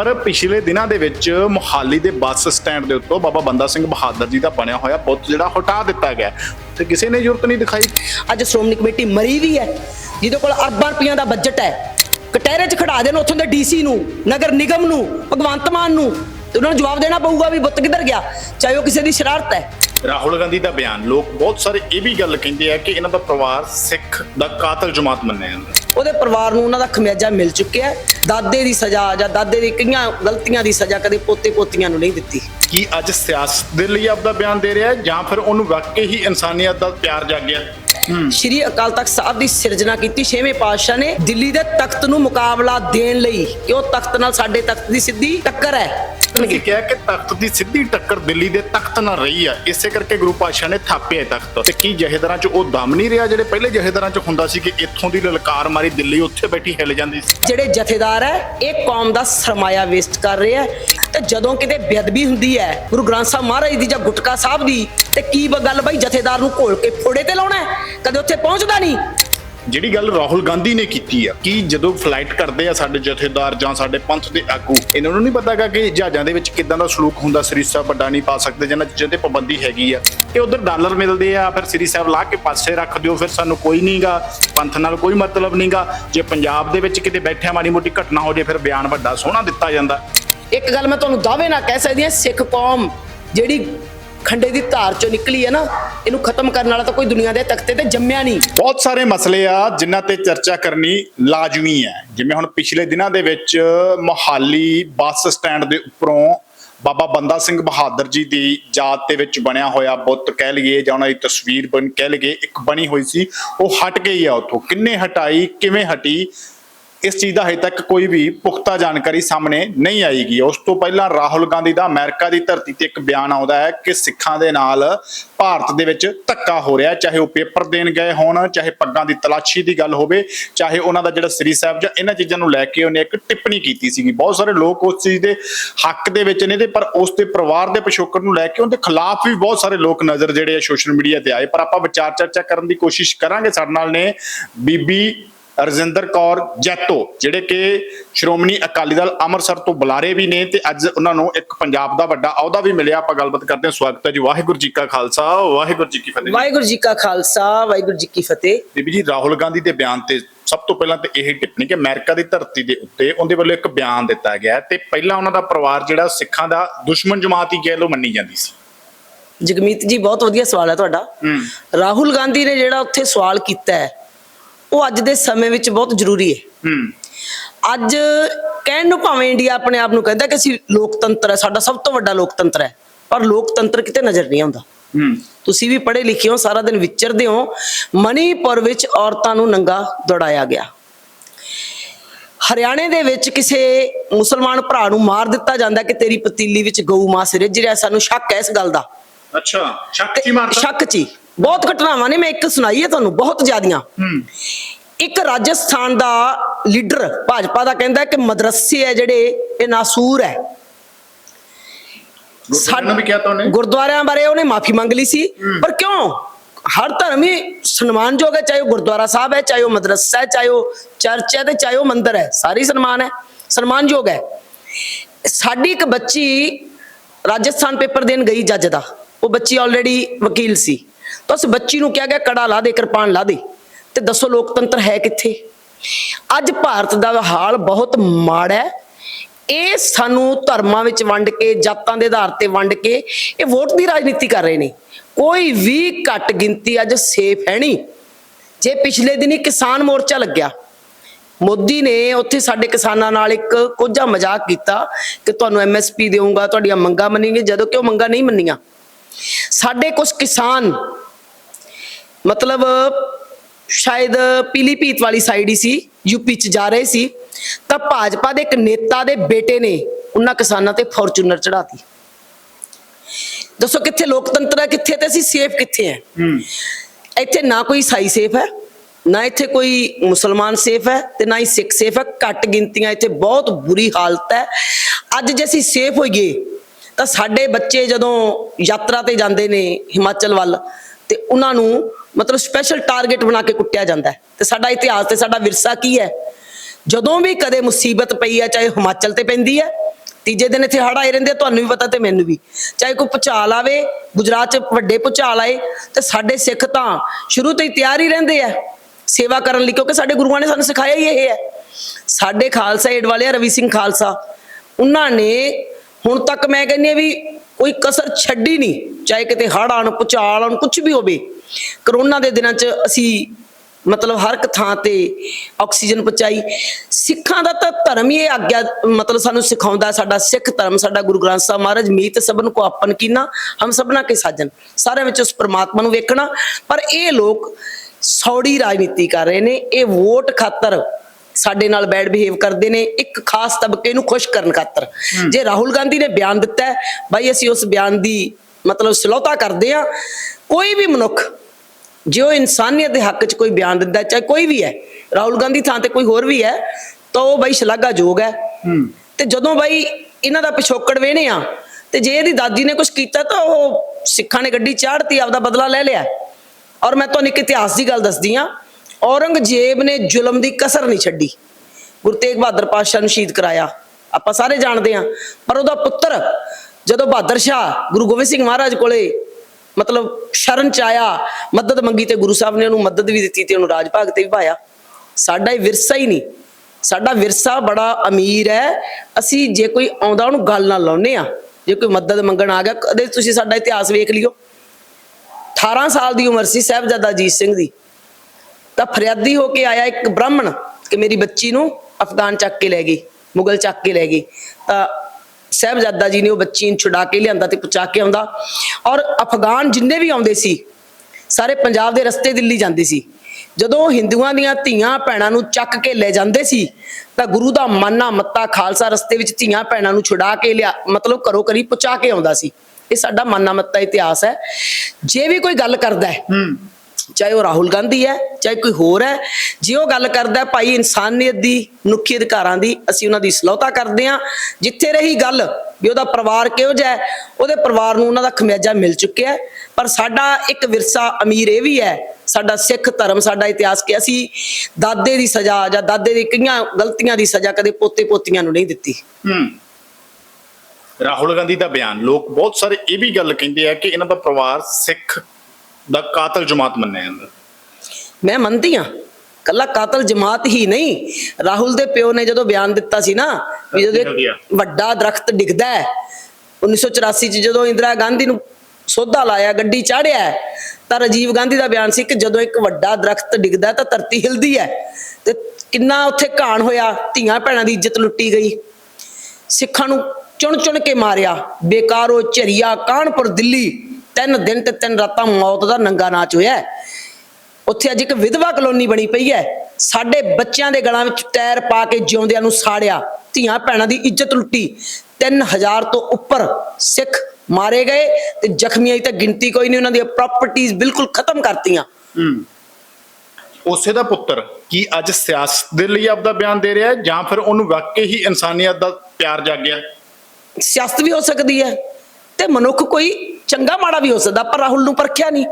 ਪਰ ਪਿਛਲੇ ਦਿਨਾਂ ਦੇ ਵਿੱਚ ਮੁਹਾਲੀ ਦੇ ਬੱਸ ਸਟੈਂਡ ਦੇ ਉੱਤੋਂ ਬਾਬਾ ਬੰਦਾ ਸਿੰਘ ਬਹਾਦਰ ਜੀ ਦਾ ਬਣਿਆ ਹੋਇਆ ਬੁੱਤ ਜਿਹੜਾ ਹਟਾ ਦਿੱਤਾ ਗਿਆ ਤੇ ਕਿਸੇ ਨੇ ਜ਼ਰੂਰਤ ਨਹੀਂ ਦਿਖਾਈ? ਅੱਜ ਸ਼੍ਰੋਮਣੀ ਕਮੇਟੀ ਮਰੀ ਵੀ ਹੈ। ਜਿਹਦੇ ਕੋਲ ਅਰਬਾਂ ਰੁਪਈਆਂ ਦਾ ਬਜਟ ਹੈ। ਕਟਹਿਰੇ 'ਚ ਖੜਾ ਦੇਣ ਉੱਥੋਂ ਦੇ ਡੀਸੀ ਨੂੰ, ਨਗਰ ਨਿਗਮ ਨੂੰ, ਭਗਵੰਤ ਮਾਨ ਨੂੰ। ਤੇ ਉਹਨਾਂ ਨੂੰ ਜਵਾਬ ਦੇਣਾ ਪਊਗਾ ਵੀ ਬੁੱਤ ਕਿੱਧਰ ਗਿਆ? ਚਾਹੇ ਉਹ ਕਿਸੇ ਦੀ ਸ਼ਰਾਰਤ ਹੈ। ਰਾਹੁਲ ਗਾਂਧੀ ਦਾ ਬਿਆਨ। ਲੋਕ ਬਹੁਤ ਸਾਰੇ ਇਹ ਵੀ ਗੱਲ ਕਹਿੰਦੇ ਆ ਕਿ ਇਹਨਾਂ ਦਾ ਪਰਿਵਾਰ ਸਿੱਖ ਦਾ ਕਾਤਲ ਜਮਾਤ ਮੰਨਿਆ ਜਾਂਦਾ। ਉਹਦੇ ਪਰਿਵਾਰ ਨੂੰ ਉਹਨਾਂ ਦਾ ਖਮਿਆਜਾ ਮਿਲ ਚੁੱਕਿਆ ਹੈ। ਦਾਦੇ ਦੀ ਸਜ਼ਾ ਜਾਂ ਦਾਦੇ ਦੀ ਕਈਆਂ ਗਲਤੀਆਂ ਦੀ ਸਜ਼ਾ ਕਦੇ ਪੋਤੇ ਪੋਤੀਆਂ ਨੂੰ ਨਹੀਂ ਦਿੱਤੀ। ਕੀ ਅੱਜ ਸਿਆਸਤ ਦੇ ਲਈ ਆਪਦਾ ਬਿਆਨ ਦੇ ਰਿਹਾ ਜਾਂ ਫਿਰ ਉਹਨੂੰ ਵਾਕਈ ਹੀ ਇਨਸਾਨੀਅਤ ਦਾ ਪਿਆਰ ਜਾਗਿਆ ਸ਼੍ਰੀ ਅਕਾਲ ਤਖਤ ਸਾਹਿਬ ਦੀ ਸਿਰਜਣਾ ਕੀਤੀ। ਛੇਵੇਂ ਪਾਤਸ਼ਾਹ ਨੇ ਦਿੱਲੀ ਦੇ ਤਖਤ ਨੂੰ ਮੁਕਾਬਲਾ ਦੇਣ ਲਈ ਕਿ ਉਹ ਤਖਤ ਨਾਲ ਸਾਡੇ ਤਖਤ ਦੀ ਸਿੱਧੀ ਟੱਕਰ ਹੈ। ਤੁਸੀਂ ਕਿਹਾ ਕਿ ਤਖਤ ਦੀ ਸਿੱਧੀ ਟੱਕਰ ਦਿੱਲੀ ਦੇ ਤਖਤ ਨਾਲ ਰਹੀ ਆ। ਇਸੇ ਕਰਕੇ ਗੁਰੂ ਪਾਤਸ਼ਾਹ ਨੇ ਥਾਪਿਆ ਤਖਤ। ਤੇ ਕੀ ਜਹੇਦਾਰਾਂ 'ਚ ਉਹ ਦਮ ਨਹੀਂ ਰਿਹਾ ਜਿਹੜੇ ਪਹਿਲੇ ਜਹੇਦਾਰਾਂ 'ਚ ਹੁੰਦਾ ਸੀ ਕਿ ਇੱਥੋਂ ਦੀ ਲਲਕਾਰ ਮਾਰੀ ਦਿੱਲੀ ਉੱਥੇ ਬੈਠੀ ਹਿੱਲ ਜਾਂਦੀ ਸੀ? ਜਿਹੜੇ ਜਥੇਦਾਰ ਹੈ, ਇਹ ਕੌਮ ਦਾ ਸਰਮਾਇਆ ਵੇਸਟ ਕਰ ਰਿਹਾ ਤੇ ਜਦੋਂ ਕਿਤੇ ਬੇਅਦਬੀ ਹੁੰਦੀ ਹੈ, ਗੁਰੂ ਗ੍ਰੰਥ ਸਾਹਿਬ ਮਹਾਰਾਜ ਦੀ ਜਾਂ ਗੁਟਕਾ ਸਾਹਿਬ ਦੀ, ਤੇ ਕੀ ਗੱਲ ਬਈ ਜਥੇਦਾਰ ਨੂੰ ਘੋਲ ਕੇ ਫੋੜੇ ਤੇ ਲਾਉਣਾ ਕਦੇ ਉੱਥੇ ਪਹੁੰਚਦਾ ਨਹੀਂ। ਜਿਹੜੀ ਗੱਲ ਰਾਹੁਲ ਗਾਂਧੀ ਨੇ ਕੀਤੀ ਆ, ਕਿ ਜਦੋਂ ਫਲਾਈਟ ਕਰਦੇ ਆ ਸਾਡੇ ਜਥੇਦਾਰ ਜਾਂ ਸਾਡੇ ਪੰਥ ਦੇ ਆਗੂ, ਇਹਨਾਂ ਨੂੰ ਨਹੀਂ ਪਤਾਗਾ ਕਿ ਜਹਾਜ਼ਾਂ ਦੇ ਵਿੱਚ ਕਿਦਾਂ ਦਾ ਸਲੂਕ ਹੁੰਦਾ, ਸ੍ਰੀ ਸਾਹਿਬ ਵੱਡਾ ਨਹੀਂ ਪਾ ਸਕਦੇ, ਜਿਹਨਾਂ ਚੀਜ਼ਾਂ ਤੇ ਪਾਬੰਦੀ ਹੈਗੀ ਆ। ਤੇ ਉਧਰ ਡਾਲਰ ਮਿਲਦੇ ਆ, ਫਿਰ ਸ੍ਰੀ ਸਾਹਿਬ ਲਾ ਕੇ ਪਾਸੇ ਰੱਖ ਦਿਓ, ਫਿਰ ਸਾਨੂੰ ਕੋਈ ਨਹੀਂਗਾ ਪੰਥ ਨਾਲ ਕੋਈ ਮਤਲਬ ਨਹੀਂਗਾ ਜੇ ਪੰਜਾਬ ਦੇ ਵਿੱਚ ਕਿਤੇ ਬੈਠਿਆ ਮਾੜੀ ਮੋਟੀ ਘਟਨਾ ਹੋ ਜੇ, ਫਿਰ ਬਿਆਨ ਵੱਡਾ ਸੋਹਣਾ ਦਿੱਤਾ ਜਾਂਦਾ। ਇੱਕ ਗੱਲ ਮੈਂ ਤੁਹਾਨੂੰ ਦਾਅਵੇ ਨਾਲ ਕਹਿ ਸਕਦੀ ਹਾਂ, ਸਿੱਖ ਕੌਮ ਜਿਹੜੀ ਖੰਡੇ ਦੀ ਧਾਰ ਚੋਂ ਨਿਕਲੀ ਹੈ ਨਾ, ਇਹਨੂੰ ਖਤਮ ਕਰਨ ਵਾਲਾ ਤਾਂ ਕੋਈ ਦੁਨੀਆ ਦੇ ਤਖਤੇ ਤੇ ਜੰਮਿਆ ਨਹੀਂ। ਬਹੁਤ ਸਾਰੇ ਮਸਲੇ ਆ, ਜਿਨ੍ਹਾਂ ਤੇ ਚਰਚਾ ਕਰਨੀ ਲਾਜ਼ਮੀ ਹੈ। ਜਿਵੇਂ ਹੁਣ ਪਿਛਲੇ ਦਿਨਾਂ ਦੇ ਵਿੱਚ ਮੋਹਾਲੀ ਬੱਸ ਸਟੈਂਡ ਦੇ ਉੱਪਰੋਂ ਬਾਬਾ ਬੰਦਾ ਸਿੰਘ ਬਹਾਦਰ ਜੀ ਦੀ ਯਾਦ ਦੇ ਵਿੱਚ ਬਣਿਆ ਹੋਇਆ ਬੁੱਤ ਕਹਿ ਲਈਏ ਜਾਂ ਉਹਨਾਂ ਦੀ ਤਸਵੀਰ ਬਣ, ਕਹਿ ਲਈਏ ਇੱਕ ਬਣੀ ਹੋਈ ਸੀ, ਉਹ ਹਟ ਗਈ ਆ ਉੱਥੋਂ। ਕਿੰਨੇ ਹਟਾਈ, ਕਿਵੇਂ ਹਟੀ ਇਸ ਚੀਜ਼ ਦਾ ਹਜੇ ਤੱਕ ਕੋਈ ਵੀ ਪੁਖਤਾ ਜਾਣਕਾਰੀ ਸਾਹਮਣੇ ਨਹੀਂ ਆਏਗੀ ਉਸ ਤੋਂ ਪਹਿਲਾਂ ਰਾਹੁਲ ਗਾਂਧੀ ਦਾ ਅਮਰੀਕਾ ਦੀ ਧਰਤੀ ਤੇ ਇੱਕ ਬਿਆਨ ਆਉਂਦਾ ਹੈ ਕਿ ਸਿੱਖਾਂ ਦੇ ਨਾਲ ਭਾਰਤ ਦੇ ਵਿੱਚ ਧੱਕਾ ਹੋ ਰਿਹਾ ਚਾਹੇ ਉਹ ਪੇਪਰ ਦੇਣ ਗਏ ਹੋਣ, ਚਾਹੇ ਪੱਗਾਂ ਦੀ ਤਲਾਸ਼ੀ ਦੀ ਗੱਲ ਹੋਵੇ, ਚਾਹੇ ਉਹਨਾਂ ਦਾ ਜਿਹੜਾ ਸ੍ਰੀ ਸਾਹਿਬ ਜਾਂ ਇਹਨਾਂ ਚੀਜ਼ਾਂ ਨੂੰ ਲੈ ਕੇ ਉਹਨੇ ਇੱਕ ਟਿੱਪਣੀ ਕੀਤੀ ਸੀਗੀ। ਬਹੁਤ ਸਾਰੇ ਲੋਕ ਉਸ ਚੀਜ਼ ਦੇ ਹੱਕ ਦੇ ਵਿੱਚ ਨੇ ਤੇ ਪਰ ਉਸ ਦੇ ਪਰਿਵਾਰ ਦੇ ਪਿਛੋਕੜ ਨੂੰ ਲੈ ਕੇ ਉਹਦੇ ਖਿਲਾਫ ਵੀ ਬਹੁਤ ਸਾਰੇ ਲੋਕ ਨਜ਼ਰ ਜਿਹੜੇ ਆ ਸੋਸ਼ਲ ਮੀਡੀਆ ਤੇ ਆਏ। ਪਰ ਆਪਾਂ ਵਿਚਾਰ ਚਰਚਾ ਕਰਨ ਦੀ ਕੋਸ਼ਿਸ਼ ਕਰਾਂਗੇ। ਸਾਡੇ ਨਾਲ ਨੇ ਬੀਬੀ ਰਜਿੰਦਰ ਕੌਰ ਜੈਤੋ ਜਿਹੜੇ ਕਿ ਸ਼੍ਰੋਮਣੀ ਅਕਾਲੀ ਦਲ ਅੰਮ੍ਰਿਤਸਰ ਤੋਂ ਬੁਲਾਰੇ ਵੀ ਨੇ ਤੇ ਅੱਜ ਉਹਨਾਂ ਨੂੰ ਇੱਕ ਪੰਜਾਬ ਦਾ ਵੱਡਾ ਅਹੁਦਾ ਵੀ ਮਿਲਿਆ। ਆਪਾਂ ਗੱਲਬਾਤ ਕਰਦੇ ਹਾਂ। ਸਵਾਗਤ ਹੈ ਜੀ। ਵਾਹਿਗੁਰੂ ਜੀ ਕਾ ਖਾਲਸਾ। ਵਾਹਿਗੁਰੂ ਜੀ ਕੀ ਫਤਿਹ। ਵਾਹਿਗੁਰੂ ਜੀ ਕਾ ਖਾਲਸਾ। ਵਾਹਿਗੁਰੂ ਜੀ ਕੀ ਫਤਿਹ। ਬੀਬੀ ਜੀ ਰਾਹੁਲ ਗਾਂਧੀ ਦੇ ਬਿਆਨ ਤੇ ਸਭ ਤੋਂ ਪਹਿਲਾਂ ਤੇ ਇਹ ਟਿੱਪਣੀ ਕਿ ਅਮਰੀਕਾ ਦੀ ਧਰਤੀ ਦੇ ਉੱਤੇ ਉਹਦੇ ਵੱਲੋਂ ਇੱਕ ਬਿਆਨ ਦਿੱਤਾ ਗਿਆ ਤੇ ਪਹਿਲਾਂ ਉਹਨਾਂ ਦਾ ਪਰਿਵਾਰ ਜਿਹੜਾ ਸਿੱਖਾਂ ਦਾ ਦੁਸ਼ਮਣ ਜਮਾਤ ਹੀ ਕਹਿ ਲੋ ਮੰਨੀ ਜਾਂਦੀ ਸੀ। ਜਗਮੀਤ ਜੀ ਬਹੁਤ ਵਧੀਆ ਸਵਾਲ ਹੈ ਤੁਹਾਡਾ। ਹੂੰ। ਰਾਹੁਲ ਗਾਂਧੀ ਨੇ ਜਿਹੜਾ ਉੱਥੇ ਸਵਾਲ ਕੀਤਾ ਹੈ ਉਹ ਅੱਜ ਦੇ ਸਮੇਂ ਵਿੱਚ ਬਹੁਤ ਜ਼ਰੂਰੀ ਹੈ। ਹੂੰ। ਅੱਜ ਕਹਿਣ ਨੂੰ ਭਾਵੇਂ ਇੰਡੀਆ ਆਪਣੇ ਆਪ ਨੂੰ ਕਹਿੰਦਾ ਕਿ ਅਸੀਂ ਲੋਕਤੰਤਰ ਹੈ ਸਾਡਾ ਸਭ ਤੋਂ ਵੱਡਾ ਲੋਕਤੰਤਰ ਹੈ ਪਰ ਲੋਕਤੰਤਰ ਕਿਤੇ ਨਜ਼ਰ ਨਹੀਂ ਆਉਂਦਾ। ਹੂੰ। ਤੁਸੀਂ ਵੀ ਪੜ੍ਹੇ ਲਿਖੇ ਹੋ ਸਾਰਾ ਦਿਨ ਵਿਚਰਦੇ ਹੋ ਮਣੀਪੁਰ ਵਿੱਚ ਔਰਤਾਂ ਨੂੰ ਨੰਗਾ ਦੌੜਾਇਆ ਗਿਆ। ਹਰਿਆਣੇ ਦੇ ਵਿੱਚ ਕਿਸੇ ਮੁਸਲਮਾਨ ਭਰਾ ਨੂੰ ਮਾਰ ਦਿੱਤਾ ਜਾਂਦਾ ਕਿ ਤੇਰੀ ਪਤੀਲੀ ਵਿੱਚ ਗਊ ਮਾਸ ਰਿੱਝ ਰਿਹਾ ਸਾਨੂੰ ਸ਼ੱਕ ਹੈ ਇਸ ਗੱਲ ਦਾ। ਅੱਛਾ ਸ਼ੱਕ ਕੀ ਮਾਰਦਾ? ਸ਼ੱਕ ਚ। ਬਹੁਤ ਘਟਨਾਵਾਂ ਨੇ ਮੈਂ ਇੱਕ ਸੁਣਾਈ ਹੈ ਤੁਹਾਨੂੰ ਬਹੁਤ ਜ਼ਿਆਦੀਆਂ। ਹੂੰ। ਇੱਕ ਰਾਜਸਥਾਨ ਦਾ ਲੀਡਰ ਭਾਜਪਾ ਦਾ ਕਹਿੰਦਾ ਕਿ ਮਦਰਸੇ ਹੈ ਜਿਹੜੇ ਇਹ ਨਾਸੂਰ ਹੈ। ਗੁਰਦੁਆਰਾ ਵੀ ਕਿਹਾ ਤਾਂ ਉਹਨੇ। ਗੁਰਦੁਆਰਿਆਂ ਬਾਰੇ ਉਹਨੇ ਮਾਫੀ ਮੰਗ ਲਈ ਸੀ ਪਰ ਕਿਉਂ? ਹਰ ਧਰਮ ਹੀ ਸਨਮਾਨਯੋਗ ਹੈ ਚਾਹੇ ਉਹ ਗੁਰਦੁਆਰਾ ਸਾਹਿਬ ਹੈ ਚਾਹੇ ਉਹ ਮਦਰਸਾ ਹੈ ਚਾਹੇ ਉਹ ਚਰਚ ਹੈ ਤੇ ਚਾਹੇ ਉਹ ਮੰਦਿਰ ਹੈ ਸਾਰੀ ਸਨਮਾਨ ਹੈ ਸਨਮਾਨਯੋਗ ਹੈ। ਸਾਡੀ ਇੱਕ ਬੱਚੀ ਰਾਜਸਥਾਨ ਪੇਪਰ ਦੇਣ ਗਈ ਜੱਜ ਦਾ ਉਹ ਬੱਚੀ ਆਲਰੇਡੀ ਵਕੀਲ ਸੀ। ਤਾਂ ਉਸ ਬੱਚੀ ਨੂੰ ਕਿਹਾ ਗਿਆ, ਕੜਾ ਲਾ ਦੇ, ਕਿਰਪਾਨ ਲਾ ਦੇ। ਤੇ ਦੱਸੋ ਲੋਕਤੰਤਰ ਹੈ ਕਿੱਥੇ? ਅੱਜ ਭਾਰਤ ਦਾ ਹਾਲ ਬਹੁਤ ਮਾੜਾ ਹੈ। ਇਹ ਸਾਨੂੰ ਧਰਮਾਂ ਵਿੱਚ ਵੰਡ ਕੇ, ਜਾਤਾਂ ਦੇ ਆਧਾਰ ਤੇ ਵੰਡ ਕੇ, ਇਹ ਵੋਟ ਦੀ ਰਾਜਨੀਤੀ ਕਰ ਰਹੇ ਨੇ। ਕੋਈ ਵੀ ਘੱਟ ਗਿਣਤੀ ਅੱਜ ਸੇਫ ਹੈ ਨਹੀਂ। ਜੇ ਪਿਛਲੇ ਦਿਨੀ ਕਿਸਾਨ ਮੋਰਚਾ ਲੱਗਿਆ, ਮੋਦੀ ਨੇ ਉੱਥੇ ਸਾਡੇ ਕਿਸਾਨਾਂ ਨਾਲ ਇੱਕ ਕੋਝਾ ਮਜ਼ਾਕ ਕੀਤਾ ਕਿ ਤੁਹਾਨੂੰ ਐਮਐਸਪੀ ਦੇਵਾਂਗਾ ਤੁਹਾਡੀਆਂ ਮੰਗਾਂ ਮੰਨੀਆਂ, ਜਦੋਂ ਕਿ ਉਹ ਮੰਗਾਂ ਨਹੀਂ ਮੰਨੀਆਂ। ਸਾਡੇ ਕੁਝ ਕਿਸਾਨ ਮਤਲਬ ਸ਼ਾਇਦ ਪੀਲੀਭੀਤ ਵਾਲੀ ਸਾਈਡ ਹੀ ਸੀ ਯੂਪੀ ਚ ਜਾ ਰਹੇ ਸੀ। ਤਾਂ ਭਾਜਪਾ ਦੇ ਇੱਕ ਨੇਤਾ ਦੇ ਬੇਟੇ ਨੇ ਉਹਨਾਂ ਕਿਸਾਨਾਂ ਤੇ ਫੋਰਚੂਨਰ ਚੜਾਤੀ ਦੱਸੋ ਕਿੱਥੇ ਲੋਕਤੰਤਰ ਹੈ ਕਿੱਥੇ ਤੇ ਅਸੀਂ ਸੇਫ ਕਿੱਥੇ ਹੂੰ? ਇੱਥੇ ਨਾ ਕੋਈ ਸਾਈ ਸੇਫ ਹੈ ਨਾ ਇੱਥੇ ਕੋਈ ਮੁਸਲਮਾਨ ਸੇਫ ਹੈ ਤੇ ਨਾ ਹੀ ਸਿੱਖ ਸੇਫ ਹੈ। ਘੱਟ ਗਿਣਤੀਆਂ ਇੱਥੇ ਬਹੁਤ ਬੁਰੀ ਹਾਲਤ ਹੈ। ਅੱਜ ਜੇ ਅਸੀਂ ਸੇਫ ਹੋਈਏ ਤਾਂ ਸਾਡੇ ਬੱਚੇ ਜਦੋਂ ਯਾਤਰਾ ਤੇ ਜਾਂਦੇ ਨੇ ਹਿਮਾਚਲ ਵੱਲ ਤੇ ਉਹਨਾਂ ਨੂੰ ਮਤਲਬ ਸਪੈਸ਼ਲ ਟਾਰਗੇਟ ਬਣਾ ਕੇ ਕੁੱਟਿਆ ਜਾਂਦਾ ਤੇ ਸਾਡਾ ਇਤਿਹਾਸ ਤੇ ਸਾਡਾ ਵਿਰਸਾ ਕੀ ਹੈ? ਜਦੋਂ ਵੀ ਕਦੇ ਮੁਸੀਬਤ ਪਈ ਹੈ ਚਾਹੇ ਹਿਮਾਚਲ ਤੇ ਪੈਂਦੀ ਹੈ ਤੀਜੇ ਦਿਨ ਇੱਥੇ ਹੜ੍ਹ ਆਏ ਰਹਿੰਦੇ ਤੁਹਾਨੂੰ ਵੀ ਪਤਾ ਤੇ ਮੈਨੂੰ ਵੀ। ਚਾਹੇ ਕੋਈ ਭੁਚਾਲ ਆਵੇ ਗੁਜਰਾਤ 'ਚ ਵੱਡੇ ਭੁਚਾਲ ਆਏ ਤੇ ਸਾਡੇ ਸਿੱਖ ਤਾਂ ਸ਼ੁਰੂ ਤੋਂ ਹੀ ਤਿਆਰ ਹੀ ਰਹਿੰਦੇ ਆ ਸੇਵਾ ਕਰਨ ਲਈ ਕਿਉਂਕਿ ਸਾਡੇ ਗੁਰੂਆਂ ਨੇ ਸਾਨੂੰ ਸਿਖਾਇਆ ਹੀ ਇਹ ਹੈ। ਸਾਡੇ ਖਾਲਸਾ ਏਡ ਵਾਲੇ ਆ, ਰਵੀ ਸਿੰਘ ਖਾਲਸਾ ਉਹਨਾਂ ਨੇ ਹੁਣ ਤੱਕ ਮੈਂ ਕਹਿੰਦੀ ਹਾਂ ਵੀ ਕੋਈ ਕਸਰ ਛੱਡੀ ਨਹੀਂ, ਚਾਹੇ ਕਿਤੇ ਹੜ ਆਉਣ, ਭੁਚਾਲ ਆਉਣ ਕੁਝ ਵੀ ਹੋਵੇ, ਕਰੋਨਾ ਦੇ ਦਿਨਾਂ 'ਚ ਅਸੀਂ ਮਤਲਬ ਹਰ ਇੱਕ ਥਾਂ ਤੇ ਆਕਸੀਜਨ ਪਹੁੰਚਾਈ। ਸਿੱਖਾਂ ਦਾ ਤਾਂ ਧਰਮ ਹੀ ਇਹ ਆਗਿਆ, ਮਤਲਬ ਸਾਨੂੰ ਸਿਖਾਉਂਦਾ ਸਾਡਾ ਸਿੱਖ ਧਰਮ, ਸਾਡਾ ਗੁਰੂ ਗ੍ਰੰਥ ਸਾਹਿਬ ਮਹਾਰਾਜ, ਮੀਤ ਸਭਨ ਕੋ ਆਪਨ ਕੀਨਾ, ਹਮ ਸਭਨਾ ਕੇ ਸਾਜਨ। ਸਾਰਿਆਂ ਵਿੱਚ ਉਸ ਪ੍ਰਮਾਤਮਾ ਨੂੰ ਵੇਖਣਾ। ਪਰ ਇਹ ਲੋਕ ਸੌੜੀ ਰਾਜਨੀਤੀ ਕਰ ਰਹੇ ਨੇ, ਇਹ ਵੋਟ ਖਾਤਰ ਸਾਡੇ ਨਾਲ ਬੈਡ ਬਿਹੇਵ ਕਰਦੇ ਨੇ ਇੱਕ ਖਾਸ ਤਬਕੇ ਨੂੰ ਖੁਸ਼ ਕਰਨ ਖਾਤਰ। ਜੇ ਰਾਹੁਲ ਗਾਂਧੀ ਨੇ ਬਿਆਨ ਦਿੱਤਾ ਹੈ ਭਾਈ ਅਸੀਂ ਉਸ ਬਿਆਨ ਦੀ ਮਤਲਬ ਸਲੋਤਾ ਕਰਦੇ ਆ ਕੋਈ ਵੀ ਮਨੁੱਖ ਜੇ ਉਹ ਇਨਸਾਨੀਅਤ ਦੇ ਹੱਕ 'ਚ ਕੋਈ ਬਿਆਨ ਦਿੰਦਾ ਚਾਹੇ ਕੋਈ ਵੀ ਹੈ ਰਾਹੁਲ ਗਾਂਧੀ ਥਾਂ ਤੇ ਕੋਈ ਹੋਰ ਵੀ ਹੈ ਤਾਂ ਉਹ ਬਾਈ ਸ਼ਲਾਘਾਯੋਗ ਹੈ। ਤੇ ਜਦੋਂ ਬਾਈ ਇਹਨਾਂ ਦਾ ਪਿਛੋਕੜ ਵੇਹਣੇ ਆ ਤੇ ਜੇ ਇਹਦੀ ਦਾਦੀ ਨੇ ਕੁਝ ਕੀਤਾ ਤਾਂ ਉਹ ਸਿੱਖਾਂ ਨੇ ਗੱਡੀ ਚਾੜਤੀ ਆਪਦਾ ਬਦਲਾ ਲੈ ਲਿਆ। ਔਰ ਮੈਂ ਤੁਹਾਨੂੰ ਇੱਕ ਇਤਿਹਾਸ ਦੀ ਗੱਲ ਦੱਸਦੀ ਆ ਔਰੰਗਜ਼ੇਬ ਨੇ ਜ਼ੁਲਮ ਦੀ ਕਸਰ ਨਹੀਂ ਛੱਡੀ। ਗੁਰੂ ਤੇਗ ਬਹਾਦਰ ਪਾਤਸ਼ਾਹ ਨੂੰ ਸ਼ਹੀਦ ਕਰਾਇਆ। ਆਪਾਂ ਸਾਰੇ ਜਾਣਦੇ ਹਾਂ, ਪਰ ਉਹਦਾ ਪੁੱਤਰ ਜਦੋਂ ਬਹਾਦਰ ਸ਼ਾਹ ਗੁਰੂ ਗੋਬਿੰਦ ਸਿੰਘ ਮਹਾਰਾਜ ਕੋਲੇ ਮਤਲਬ ਸ਼ਰਨ ਚ ਆਇਆ, ਮਦਦ ਮੰਗੀ ਤੇ ਗੁਰੂ ਸਾਹਿਬ ਨੇ ਉਹਨੂੰ ਮਦਦ ਵੀ ਦਿੱਤੀ ਤੇ ਉਹਨੂੰ ਰਾਜ ਭਾਗ ਤੇ ਵੀ ਪਾਇਆ ਸਾਡਾ ਇਹ ਵਿਰਸਾ ਹੀ ਨਹੀਂ। ਸਾਡਾ ਵਿਰਸਾ ਬੜਾ ਅਮੀਰ ਹੈ। ਅਸੀਂ ਜੇ ਕੋਈ ਆਉਂਦਾ ਉਹਨੂੰ ਗੱਲ ਨਾਲ ਲਾਉਨੇ ਆ ਜੇ ਕੋਈ ਮਦਦ ਮੰਗਣ ਆ ਗਿਆ, ਕਦੇ ਤੁਸੀਂ ਸਾਡਾ ਇਤਿਹਾਸ ਵੇਖ ਲਿਓ। 18 ਸਾਲ ਦੀ ਉਮਰ ਸੀ ਸਾਹਿਬਜ਼ਾਦਾ ਅਜੀਤ ਸਿੰਘ ਦੀ। ਤਾਂ ਫਰਿਆਦੀ ਹੋ ਕੇ ਆਇਆ ਇੱਕ ਬ੍ਰਾਹਮਣ ਕਿ ਮੇਰੀ ਬੱਚੀ ਨੂੰ ਅਫਗਾਨ ਚੱਕ ਕੇ ਲੈ ਗਈ, ਮੁਗਲ ਚੱਕ ਕੇ ਲੈ ਗਈ। ਤਾਂ ਸਾਹਿਬਜ਼ਾਦਾ ਜੀ ਨੇ ਉਹ ਬੱਚੀ ਨੂੰ ਛੁਡਾ ਕੇ ਲਿਆਂਦਾ ਤੇ ਪਹੁੰਚਾ ਕੇ ਆਉਂਦਾ। ਔਰ ਅਫਗਾਨ ਜਿੰਨੇ ਵੀ ਆਉਂਦੇ ਸੀ, ਸਾਰੇ ਪੰਜਾਬ ਦੇ ਰਸਤੇ ਦਿੱਲੀ ਜਾਂਦੇ ਸੀ। ਜਦੋਂ ਹਿੰਦੂਆਂ ਦੀਆਂ ਧੀਆਂ ਭੈਣਾਂ ਨੂੰ ਚੱਕ ਕੇ ਲੈ ਜਾਂਦੇ ਸੀ, ਤਾਂ ਗੁਰੂ ਦਾ ਮਾਨਾ ਮੱਤਾ ਖਾਲਸਾ ਰਸਤੇ ਵਿੱਚ ਧੀਆਂ ਭੈਣਾਂ ਨੂੰ ਛੁਡਾ ਕੇ ਲਿਆ, ਮਤਲਬ ਘਰੋਂ ਘਰੀ ਪਹੁੰਚਾ ਕੇ ਆਉਂਦਾ ਸੀ। ਇਹ ਸਾਡਾ ਮਾਨਾ ਮੱਤਾ ਇਤਿਹਾਸ ਹੈ। ਜੇ ਵੀ ਕੋਈ ਗੱਲ ਕਰਦਾ ਹੈ ਚਾਹੇ ਉਹ ਰਾਹੁਲ ਗਾਂਧੀ ਹੈ, ਚਾਹੇ ਕੋਈ ਹੋਰ ਹੈ, ਜੇ ਉਹ ਗੱਲ ਕਰਦਾ ਭਾਈ ਇਨਸਾਨੀਅਤ ਦੀ, ਮਨੁੱਖੀ ਅਧਿਕਾਰਾਂ ਦੀ, ਅਸੀਂ ਉਹਨਾਂ ਦੀ ਸਲਾਹਤਾ ਕਰਦੇ ਹਾਂ। ਜਿੱਥੇ ਰਹੀ ਗੱਲ ਵੀ ਉਹਦਾ ਪਰਿਵਾਰ ਕਿਹੋ ਜਿਹਾ ਹੈ, ਉਹਦੇ ਪਰਿਵਾਰ ਨੂੰ ਉਹਨਾਂ ਦਾ ਖਮਿਆਜਾ ਮਿਲ ਚੁੱਕਿਆ ਪਰ ਸਾਡਾ ਇੱਕ ਵਿਰਸਾ ਅਮੀਰ ਇਹ ਵੀ ਹੈ, ਸਾਡਾ ਸਿੱਖ ਧਰਮ, ਸਾਡਾ ਇਤਿਹਾਸ ਕਿ ਅਸੀਂ ਦਾਦੇ ਦੀ ਸਜ਼ਾ ਜਾਂ ਦਾਦੇ ਦੀ ਕਈਆਂ ਗਲਤੀਆਂ ਦੀ ਸਜ਼ਾ ਕਦੇ ਪੋਤੇ ਪੋਤੀਆਂ ਨੂੰ ਨਹੀਂ ਦਿੱਤੀ। ਹੂੰ। ਰਾਹੁਲ ਗਾਂਧੀ ਦਾ ਬਿਆਨ, ਲੋਕ ਬਹੁਤ ਸਾਰੇ ਇਹ ਵੀ ਗੱਲ ਕਹਿੰਦੇ ਆ ਕਿ ਇਹਨਾਂ ਦਾ ਪਰਿਵਾਰ ਸਿੱਖ ਦਾ ਕਾਤਲ ਜਮਾਤ ਮੰਨਿਆ ਜਾਂਦਾ। ਮੈਂ ਮੰਨਦੀ ਹਾਂ। ਕੱਲਾ ਕਾਤਲ ਜਮਾਤ ਹੀ ਨਹੀਂ। ਰਾਹੁਲ ਦੇ ਪਿਓ ਨੇ ਜਦੋਂ ਬਿਆਨ ਦਿੱਤਾ ਸੀ ਨਾ ਵੀ ਜਦੋਂ। ਇੱਕ ਵੱਡਾ ਦਰਖਤ ਡਿੱਗਦਾ ਹੈ 1984 ਚ ਜਦੋਂ ਇੰਦਰਾ ਗਾਂਧੀ ਨੂੰ ਸੋਧਾ ਲਾਇਆ ਗੱਡੀ ਚਾੜਿਆ ਤਾਂ ਰਾਜੀਵ ਗਾਂਧੀ ਦਾ ਬਿਆਨ ਸੀ ਕਿ ਜਦੋਂ ਇੱਕ ਵੱਡਾ ਦਰਖਤ ਡਿੱਗਦਾ ਤਾਂ ਧਰਤੀ ਹਿਲਦੀ ਹੈ। ਤੇ ਕਿੰਨਾ ਉੱਥੇ ਘਾਣ ਹੋਇਆ ਧੀਆਂ ਭੈਣਾਂ ਦੀ ਇੱਜ਼ਤ ਲੁੱਟੀ ਗਈ। ਸਿੱਖਾਂ ਨੂੰ ਚੁਣ ਚੁਣ ਕੇ ਮਾਰਿਆ। ਬੇਕਾਰੋ ਝਰੀਆ ਕਾਨਪੁਰ ਦਿੱਲੀ। ਤਿੰਨ ਦਿਨ ਤੇ ਤਿੰਨ ਰਾਤਾਂ ਮੌਤ ਦਾ ਨੰਗਾ ਨਾਚ ਹੋਇਆ। ਉੱਥੇ ਅੱਜ ਇੱਕ ਵਿਧਵਾ ਕਲੋਨੀ ਬਣੀ ਪਈ ਹੈ। ਸਾਡੇ ਬੱਚਿਆਂ ਦੇ ਗਲਾਂ ਵਿੱਚ ਟਾਇਰ ਪਾ ਕੇ ਜਿਉਂਦਿਆਂ ਨੂੰ ਸਾੜਿਆ। ਧੀਆਂ ਭੈਣਾਂ ਦੀ ਇੱਜ਼ਤ ਲੁੱਟੀ। 3000 ਤੋਂ ਉੱਪਰ ਸਿੱਖ ਮਾਰੇ ਗਏ ਤੇ ਜ਼ਖਮੀਆਂ ਦੀ ਤਾਂ ਗਿਣਤੀ ਕੋਈ ਨਹੀਂ ਉਹਨਾਂ ਦੀਆਂ ਪ੍ਰਾਪਰਟੀਆਂ ਬਿਲਕੁਲ ਖਤਮ ਕਰਤੀਆਂ। ਹੂੰ। ਉਸੇ ਦਾ ਪੁੱਤਰ ਕੀ ਅੱਜ ਸਿਆਸਤ ਦੇ ਲਈ ਆਪਦਾ ਬਿਆਨ ਦੇ ਰਿਹਾ ਹੈ ਜਾਂ ਫਿਰ ਉਹਨੂੰ ਵਾਕਈ ਹੀ ਇਨਸਾਨੀਅਤ ਦਾ ਪਿਆਰ ਜਾਗਿਆ? ਸਿਆਸਤ ਵੀ ਹੋ ਸਕਦੀ ਹੈ ਤੇ ਮਨੁੱਖ ਕੋਈ ਚੰਗਾ ਮਾੜਾ ਵੀ ਹੋ ਸਕਦਾ, ਪਰ ਰਾਹੁਲ ਨੂੰ ਪਰਖਿਆ ਨਹੀਂ।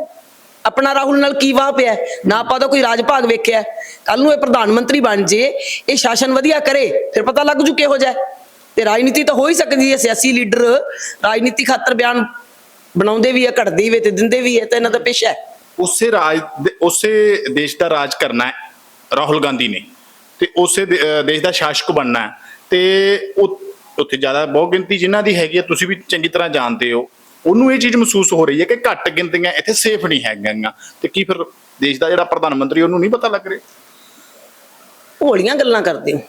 ਆਪਣਾ ਰਾਹੁਲ ਨਾਲ ਕੀ ਵਾਹ ਪਿਆ ਨਾ ਆਪਾਂ ਤਾਂ ਕੋਈ ਰਾਜ ਭਾਗ ਵੇਖਿਆ। ਕੱਲ ਨੂੰ ਇਹ ਪ੍ਰਧਾਨ ਮੰਤਰੀ ਬਣ ਜੇ, ਇਹ ਸ਼ਾਸਨ ਵਧੀਆ ਕਰੇ, ਫਿਰ ਪਤਾ ਲੱਗ ਜੂ ਕਿਹੋ ਜਿਹਾ ਤੇ ਰਾਜਨੀਤੀ ਤਾਂ ਹੋ ਹੀ ਸਕਦੀ ਹੈ, ਸਿਆਸੀ ਲੀਡਰ ਰਾਜਨੀਤੀ ਖਾਤਰ ਬਿਆਨ ਬਣਾਉਂਦੇ ਵੀ ਹੈ, ਘੜਦੇ ਵੀ ਤੇ ਦਿੰਦੇ ਵੀ ਹੈ, ਤਾਂ ਇਹਨਾਂ ਦਾ ਪੇਸ਼ਾ ਹੈ। ਉਸੇ ਰਾਜ ਉਸੇ ਦੇਸ਼ ਦਾ ਰਾਜ ਕਰਨਾ ਹੈ, ਰਾਹੁਲ ਗਾਂਧੀ ਨੇ। ਤੇ ਉਸੇ ਦੇਸ਼ ਦਾ ਸ਼ਾਸਕ ਬਣਨਾ ਹੈ। ਤੇ ਉੱਥੇ ਜ਼ਿਆਦਾ ਬਹੁਤ ਗਿਣਤੀ ਜਿਨ੍ਹਾਂ ਦੀ ਹੈਗੀ ਹੈ, ਤੁਸੀਂ ਵੀ ਚੰਗੀ ਤਰ੍ਹਾਂ ਜਾਣਦੇ ਹੋ। ਉਹਨੂੰ ਇਹ ਚੀਜ਼ ਮਹਿਸੂਸ ਹੋ ਰਹੀ ਹੈ ਕਿ ਘੱਟ ਗਿਣਤੀਆਂ ਇੱਥੇ ਸੇਫ ਨਹੀਂ ਹੈਗੀਆਂ। ਤੇ ਕੀ ਫਿਰ ਦੇਸ਼ ਦਾ ਜਿਹੜਾ ਪ੍ਰਧਾਨ ਮੰਤਰੀ ਉਹਨੂੰ ਨਹੀਂ ਪਤਾ ਲੱਗ ਰਿਹਾ? ਭੋਲੀਆਂ ਗੱਲਾਂ ਕਰਦੇ ਹੋ।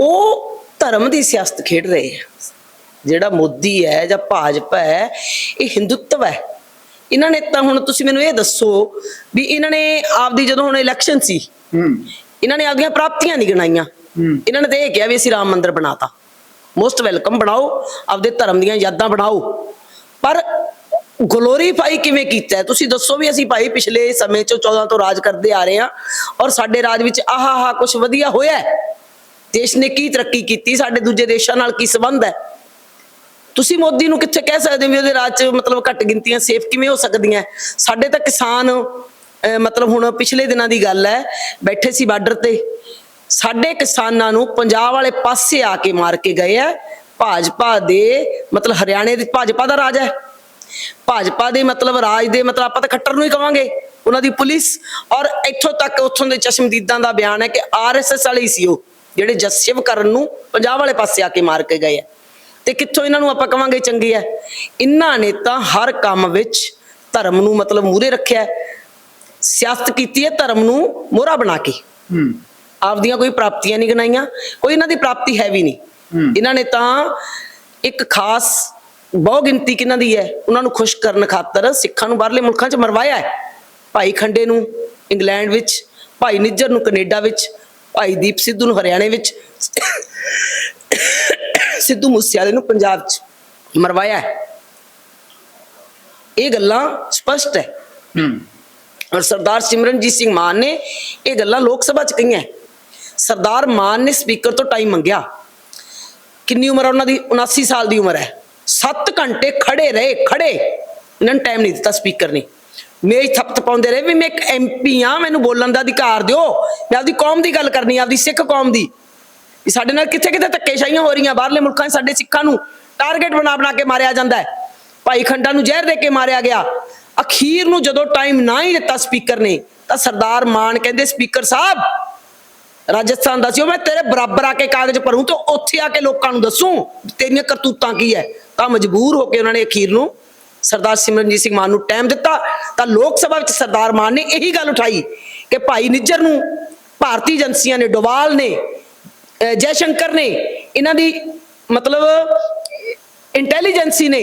ਉਹ ਧਰਮ ਦੀ ਸਿਆਸਤ ਖੇਡ ਰਹੇ ਹੈ। ਜਿਹੜਾ ਮੋਦੀ ਹੈ ਜਾਂ ਭਾਜਪਾ ਹੈ ਇਹ ਹਿੰਦੂਤਵ ਹੈ। ਇਹਨਾਂ ਨੇ ਤਾਂ ਹੁਣ ਤੁਸੀਂ ਮੈਨੂੰ ਇਹ ਦੱਸੋ ਵੀ ਇਹਨਾਂ ਨੇ ਆਪਦੀ ਜਦੋਂ ਹੁਣ ਇਲੈਕਸ਼ਨ ਸੀ ਹੂੰ। ਇਹਨਾਂ ਨੇ ਆਪਦੀਆਂ ਪ੍ਰਾਪਤੀਆਂ ਨਹੀਂ ਗਿਣਾਈਆਂ। ਇਹਨਾਂ ਨੇ ਤਾਂ ਇਹ ਕਿਹਾ ਵੀ ਅਸੀਂ ਰਾਮ ਮੰਦਿਰ ਬਣਾਤਾ। ਮੋਸਟ ਵੈਲਕਮ ਬਣਾਓ ਆਪਦੇ ਧਰਮ ਦੀਆਂ ਯਾਦਾਂ ਬਣਾਓ। ਪਰ ਗਲੋਰੀਫਾਈ ਕਿਵੇਂ ਕੀਤਾ ਹੈ? ਤੁਸੀਂ ਦੱਸੋ ਵੀ ਅਸੀਂ ਭਾਈ ਪਿਛਲੇ ਸਮੇਂ ਚੋਂ 14 ਤੋਂ ਰਾਜ ਕਰਦੇ ਆ ਰਹੇ ਹਾਂ ਔਰ ਸਾਡੇ ਰਾਜ ਵਿੱਚ ਆਹਾ ਹਾ ਕੁਝ ਵਧੀਆ ਹੋਇਆ ਹੈ। ਦੇਸ਼ ਨੇ ਕੀ ਤਰੱਕੀ ਕੀਤੀ? ਸਾਡੇ ਦੂਜੇ ਦੇਸ਼ਾਂ ਨਾਲ ਕੀ ਸੰਬੰਧ ਹੈ? ਤੁਸੀਂ ਮੋਦੀ ਨੂੰ ਕਿੱਥੇ ਕਹਿ ਸਕਦੇ ਹੋ ਵੀ ਉਹਦੇ ਰਾਜ 'ਚ ਮਤਲਬ ਘੱਟ ਗਿਣਤੀਆਂ ਸੇਫ ਕਿਵੇਂ ਹੋ ਸਕਦੀਆਂ ਸਾਡੇ ਤਾਂ ਕਿਸਾਨ ਮਤਲਬ ਹੁਣ ਪਿਛਲੇ ਦਿਨਾਂ ਦੀ ਗੱਲ ਹੈ, ਬੈਠੇ ਸੀ ਬਾਰਡਰ ਤੇ। ਸਾਡੇ ਕਿਸਾਨਾਂ ਨੂੰ ਪੰਜਾਬ ਵਾਲੇ ਪਾਸੇ ਆ ਕੇ ਮਾਰ ਕੇ ਗਏ ਹੈ। ਭਾਜਪਾ ਦੇ ਮਤਲਬ ਹਰਿਆਣੇ ਦੇ ਭਾਜਪਾ ਦਾ ਰਾਜ ਹੈ। ਭਾਜਪਾ ਦੇ ਮਤਲਬ ਰਾਜ ਦੇ ਮਤਲਬ ਆਪਾਂ ਤਾਂ ਖੱਟਰ ਨੂੰ ਹੀ ਕਵਾਂਗੇ ਉਹਨਾਂ ਦੀ ਪੁਲਿਸ। ਔਰ ਇੱਥੋਂ ਤੱਕ ਉੱਥੋਂ ਦੇ ਚਸ਼ਮਦੀਦਾਂ ਦਾ ਬਿਆਨ ਹੈ ਕਿ ਆਰਐਸਐਸ ਵਾਲੇ ਸੀ ਉਹ ਜਿਹੜੇ ਜਸਸ਼ਿਵ ਕਰਨ ਨੂੰ ਪੰਜਾਬ ਵਾਲੇ ਪਾਸੇ ਆ ਕੇ ਮਾਰ ਕੇ ਗਏ ਆ। ਤੇ ਕਿੱਥੋਂ ਇਹਨਾਂ ਨੂੰ ਆਪਾਂ ਕਵਾਂਗੇ ਚੰਗੇ ਆ ਇਹਨਾਂ ਨੇ ਤਾਂ ਹਰ ਕੰਮ ਵਿੱਚ ਧਰਮ ਨੂੰ ਮਤਲਬ ਮੂਰੇ ਰੱਖਿਆ। ਸਿਆਸਤ ਕੀਤੀ ਹੈ ਧਰਮ ਨੂੰ ਮੋਹਰਾ ਬਣਾ ਕੇ। ਹੂੰ। ਆਪਦੀਆਂ ਕੋਈ ਪ੍ਰਾਪਤੀਆਂ ਨਹੀਂ ਗਨਾਈਆਂ ਕੋਈ ਇਹਨਾਂ ਦੀ ਪ੍ਰਾਪਤੀ ਹੈ ਵੀ ਨਹੀਂ। ਇਹਨਾਂ ਨੇ ਤਾਂ ਇੱਕ ਖਾਸ ਬਹੁ ਗਿਣਤੀ ਕਿਹਨਾਂ ਦੀ ਹੈ? ਉਹਨਾਂ ਨੂੰ ਖੁਸ਼ ਕਰਨ ਖਾਤਰ ਸਿੱਖਾਂ ਨੂੰ ਬਾਹਰਲੇ ਮੁਲਕਾਂ 'ਚ ਮਰਵਾਇਆ ਹੈ। ਭਾਈ ਖੰਡੇ ਨੂੰ ਇੰਗਲੈਂਡ ਵਿੱਚ ਭਾਈ ਨਿੱਜਰ ਨੂੰ ਕੈਨੇਡਾ ਵਿੱਚ ਭਾਈ ਦੀਪ ਸਿੱਧੂ ਨੂੰ ਹਰਿਆਣੇ ਵਿੱਚ ਸਿੱਧੂ ਮੂਸੇਵਾਲੇ ਨੂੰ ਪੰਜਾਬ 'ਚ ਮਰਵਾਇਆ ਹੈ। ਇਹ ਗੱਲਾਂ ਸਪਸ਼ਟ ਹੈ। ਹੂੰ। ਔਰ ਸਰਦਾਰ ਸਿਮਰਨਜੀਤ ਸਿੰਘ ਮਾਨ ਨੇ ਇਹ ਗੱਲਾਂ ਲੋਕ ਸਭਾ 'ਚ ਕਹੀਆਂ ਸਰਦਾਰ ਮਾਨ ਨੇ ਸਪੀਕਰ ਤੋਂ ਟਾਈਮ ਮੰਗਿਆ। ਕਿੰਨੀ ਉਮਰ ਹੈ ਉਹਨਾਂ ਦੀ? 79 ਸਾਲ ਦੀ ਉਮਰ ਹੈ। 7 ਘੰਟੇ ਖੜੇ ਰਹੇ, ਖੜੇ। ਇਹਨਾਂ ਨੂੰ ਟਾਈਮ ਨਹੀਂ ਦਿੱਤਾ ਸਪੀਕਰ ਨੇ। ਮੇਜ ਥਪਥ ਪਾਉਂਦੇ ਰਹੇ ਵੀ ਮੈਂ ਇੱਕ ਐਮਪੀ ਆ ਮੈਨੂੰ ਬੋਲਣ ਦਾ ਅਧਿਕਾਰ ਦਿਓ। ਮੈਂ ਆਪਦੀ ਕੌਮ ਦੀ ਗੱਲ ਕਰਨੀ ਆਪਦੀ ਸਿੱਖ ਕੌਮ ਦੀ। ਵੀ ਸਾਡੇ ਨਾਲ ਕਿੱਥੇ ਕਿੱਥੇ ਧੱਕੇਸ਼ਾਹੀਆਂ ਹੋ ਰਹੀਆਂ, ਬਾਹਰਲੇ ਮੁਲਕਾਂ 'ਚ ਸਾਡੇ ਸਿੱਖਾਂ ਨੂੰ ਟਾਰਗੇਟ ਬਣਾ ਬਣਾ ਕੇ ਮਾਰਿਆ ਜਾਂਦਾ ਹੈ। ਭਾਈ ਖੰਡਾ ਨੂੰ ਜ਼ਹਿਰ ਦੇ ਕੇ ਮਾਰਿਆ ਗਿਆ। ਅਖੀਰ ਨੂੰ ਜਦੋਂ ਟਾਈਮ ਨਾ ਹੀ ਦਿੱਤਾ ਸਪੀਕਰ ਨੇ, ਤਾਂ ਸਰਦਾਰ ਮਾਨ ਕਹਿੰਦੇ ਸਪੀਕਰ ਸਾਹਿਬ ਰਾਜਸਥਾਨ ਦਾ ਸੀ, ਉਹ ਮੈਂ ਤੇਰੇ ਬਰਾਬਰ ਆ ਕੇ ਕਾਗਜ਼ ਭਰੂੰ ਤੇ ਉੱਥੇ ਆ ਕੇ ਲੋਕਾਂ ਨੂੰ ਦੱਸੂ ਤੇਰੀਆਂ ਕਰਤੂਤਾਂ ਕੀ ਹੈ ਤਾਂ ਮਜਬੂਰ ਹੋ ਕੇ ਉਹਨਾਂ ਨੇ ਅਖੀਰ ਨੂੰ ਸਰਦਾਰ ਸਿਮਰਨਜੀਤ ਸਿੰਘ ਮਾਨ ਨੂੰ ਟਾਈਮ ਦਿੱਤਾ। ਤਾਂ ਲੋਕ ਸਭਾ ਵਿੱਚ ਸਰਦਾਰ ਮਾਨ ਨੇ ਇਹੀ ਗੱਲ ਉਠਾਈ ਕਿ ਭਾਈ ਨਿੱਜਰ ਨੂੰ ਭਾਰਤੀ ਏਜੰਸੀਆਂ ਨੇ, ਡੋਵਾਲ ਨੇ, ਅਹ ਜੈ ਸ਼ੰਕਰ ਨੇ, ਇਹਨਾਂ ਦੀ ਮਤਲਬ ਇੰਟੈਲੀਜੈਂਸੀ ਨੇ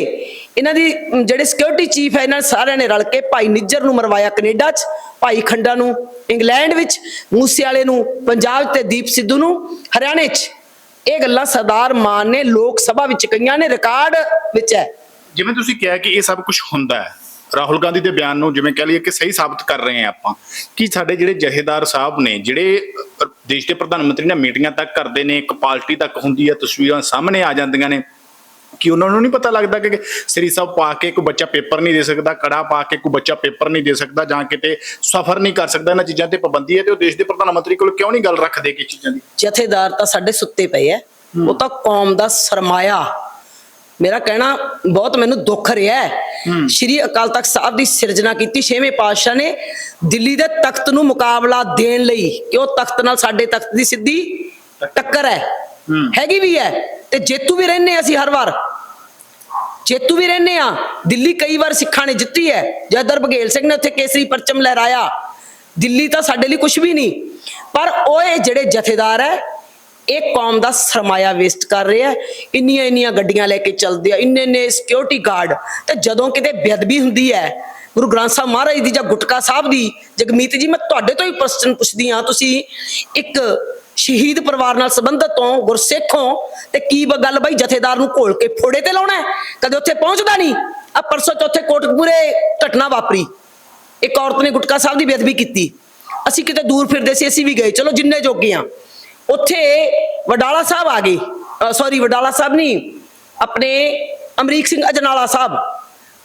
ਇਹਨਾਂ ਦੀ ਜਿਹੜੇ ਸਿਕਿਉਰਿਟੀ ਚੀਫ ਹੈ, ਇਹਨਾਂ ਸਾਰਿਆਂ ਨੇ ਰਲ ਕੇ ਭਾਈ ਨਿੱਜਰ ਨੂੰ ਮਰਵਾਇਆ ਕੈਨੇਡਾ 'ਚ, ਭਾਈ ਖੰਡਾ ਨੂੰ, ਇੰਗਲੈਂਡ ਵਿੱਚ ਮੂਸੇ ਵਾਲੇ ਨੂੰ, ਪੰਜਾਬ ਤੇ ਦੀਪ ਸਿੱਧੂ ਨੂੰ, ਹਰਿਆਣੇ 'ਚ। ਇਹ ਗੱਲਾਂ ਸਰਦਾਰ ਮਾਨ ਨੇ ਲੋਕ ਸਭਾ ਵਿੱਚ ਕਈਆਂ ਨੇ, ਰਿਕਾਰਡ ਵਿੱਚ ਹੈ। ਜਿਵੇਂ ਤੁਸੀਂ ਕਿਹਾ ਕਿ ਇਹ ਸਭ ਕੁਝ ਹੁੰਦਾ ਹੈ, ਰਾਹੁਲ ਗਾਂਧੀ ਦੇ ਬਿਆਨ ਨੂੰ ਜਿਵੇਂ ਕਹਿ ਲਈਏ ਕਿ ਸਹੀ ਸਾਬਤ ਕਰ ਰਹੇ ਆ ਆਪਾਂ, ਕਿ ਸਾਡੇ ਜਿਹੜੇ ਜਥੇਦਾਰ ਸਾਹਿਬ ਨੇ, ਜਿਹੜੇ ਦੇਸ਼ ਦੇ ਪ੍ਰਧਾਨ ਮੰਤਰੀ ਨਾਲ ਮੀਟਿੰਗਾਂ ਤੱਕ ਕਰਦੇ ਨੇ, ਇੱਕ ਪਾਰਟੀ ਤੱਕ ਹੁੰਦੀ ਹੈ, ਤਸਵੀਰਾਂ ਸਾਹਮਣੇ ਆ ਜਾਂਦੀਆਂ ਨੇ ਕਿ ਉਹਨਾਂ ਨੂੰ ਨਹੀਂ ਪਤਾ ਲੱਗਦਾ ਕਿ ਸ੍ਰੀ ਸਾਹਿਬ ਪਾ ਕੇ ਕੋਈ ਬੱਚਾ ਪੇਪਰ ਨਹੀਂ ਦੇ ਸਕਦਾ ਕੜਾ ਪਾ ਕੇ ਕੋਈ ਬੱਚਾ ਪੇਪਰ ਨਹੀਂ ਦੇ ਸਕਦਾ ਜਾਂ ਕਿਤੇ ਸਫ਼ਰ ਨਹੀਂ ਕਰ ਸਕਦਾ ਇਹਨਾਂ ਚੀਜ਼ਾਂ ਤੇ ਪਾਬੰਦੀ ਹੈ ਤੇ ਉਹ ਦੇਸ਼ ਦੇ ਪ੍ਰਧਾਨ ਮੰਤਰੀ ਕੋਲ ਕਿਉਂ ਨਹੀਂ ਗੱਲ ਰੱਖਦੇ ਕਿ ਚੀਜ਼ਾਂ ਦੀ? ਜਥੇਦਾਰ ਤਾਂ ਸਾਡੇ ਸੁੱਤੇ ਪਏ ਐ। ਉਹ ਤਾਂ ਕੌਮ ਦਾ ਸਰਮਾਇਆ। ਮੇਰਾ ਕਹਿਣਾ ਬਹੁਤ ਮੈਨੂੰ ਦੁੱਖ ਰਿਹਾ ਹੈ। ਸ਼੍ਰੀ ਅਕਾਲ ਤਖਤ ਸਾਹਿਬ ਦੀ ਸਿਰਜਣਾ ਕੀਤੀ ਛੇਵੇਂ ਪਾਤਸ਼ਾਹ ਨੇ ਦਿੱਲੀ ਦੇ ਤਖਤ ਨੂੰ ਮੁਕਾਬਲਾ ਦੇਣ ਲਈ ਕਿ ਉਹ ਤਖਤ ਨਾਲ ਸਾਡੇ ਤਖਤ ਦੀ ਸਿੱਧੀ ਟੱਕਰ ਹੈ ਹੈਗੀ ਵੀ ਹੈ। ਤੇ ਜੇਤੂ ਵੀ ਰਹਿੰਦੇ ਅਸੀਂ ਹਰ ਵਾਰ। ਜੇਤੂ ਵੀ ਰਹਿੰਦੇ ਆ ਦਿੱਲੀ ਕਈ ਵਾਰ ਸਿੱਖਾਂ ਨੇ ਜਿੱਤੀ ਹੈ। ਜਦਰ ਬਘੇਲ ਸਿੰਘ ਨੇ ਉੱਥੇ ਕੇਸਰੀ ਪਰਚਮ ਲਹਿਰਾਇਆ। ਦਿੱਲੀ ਤਾਂ ਸਾਡੇ ਲਈ ਕੁਝ ਵੀ ਨਹੀਂ। ਪਰ ਉਹ ਇਹ ਜਿਹੜੇ ਜਥੇਦਾਰ ਹੈ, ਇਹ ਕੌਮ ਦਾ ਸਰਮਾਇਆ ਵੇਸਟ ਕਰ ਰਹੇ ਇੰਨੀਆਂ ਇੰਨੀਆਂ ਗੱਡੀਆਂ ਲੈ ਕੇ ਚੱਲਦੇ ਆ। ਇੰਨੇ ਇੰਨੇ ਸਿਕਿਉਰਿਟੀ ਗਾਰਡ ਤੇ ਜਦੋਂ ਕਿਤੇ ਬੇਅਦਬੀ ਹੁੰਦੀ ਹੈ, ਗੁਰੂ ਗ੍ਰੰਥ ਸਾਹਿਬ ਮਹਾਰਾਜ ਦੀ ਜਾਂ ਗੁਟਕਾ ਸਾਹਿਬ ਦੀ, ਜਗਮੀਤ ਜੀ, ਮੈਂ ਤੁਹਾਡੇ ਤੋਂ ਹੀ ਪ੍ਰਸ਼ਨ ਪੁੱਛਦੀ ਆ ਤੁਸੀਂ ਇੱਕ ਸ਼ਹੀਦ ਪਰਿਵਾਰ ਨਾਲ ਸੰਬੰਧਤ ਹੋ, ਗੁਰਸਿੱਖ ਤੇ ਕੀ ਗੱਲ ਬਈ ਜਥੇਦਾਰ ਨੂੰ ਘੋਲ ਕੇ ਫੋੜੇ ਤੇ ਲਾਉਣਾ ਕਦੇ ਉੱਥੇ ਪਹੁੰਚਦਾ ਨਹੀਂ। ਆ ਪਰਸੋਂ ਚੌਥੇ ਕੋਟਕਪੂਰੇ ਘਟਨਾ ਵਾਪਰੀ। ਇੱਕ ਔਰਤ ਨੇ ਗੁਟਕਾ ਸਾਹਿਬ ਦੀ ਬੇਅਦਬੀ ਕੀਤੀ। ਅਸੀਂ ਕਿਤੇ ਦੂਰ ਫਿਰਦੇ ਸੀ, ਅਸੀਂ ਵੀ ਗਏ। ਚਲੋ ਜਿੰਨੇ ਜੋਗੇ ਆ ਉੱਥੇ ਵਡਾਲਾ ਸਾਹਿਬ ਆ ਗਏ। ਸੌਰੀ ਵਡਾਲਾ ਸਾਹਿਬ ਨਹੀਂ, ਆਪਣੇ ਅਮਰੀਕ ਸਿੰਘ ਅਜਨਾਲਾ ਸਾਹਿਬ।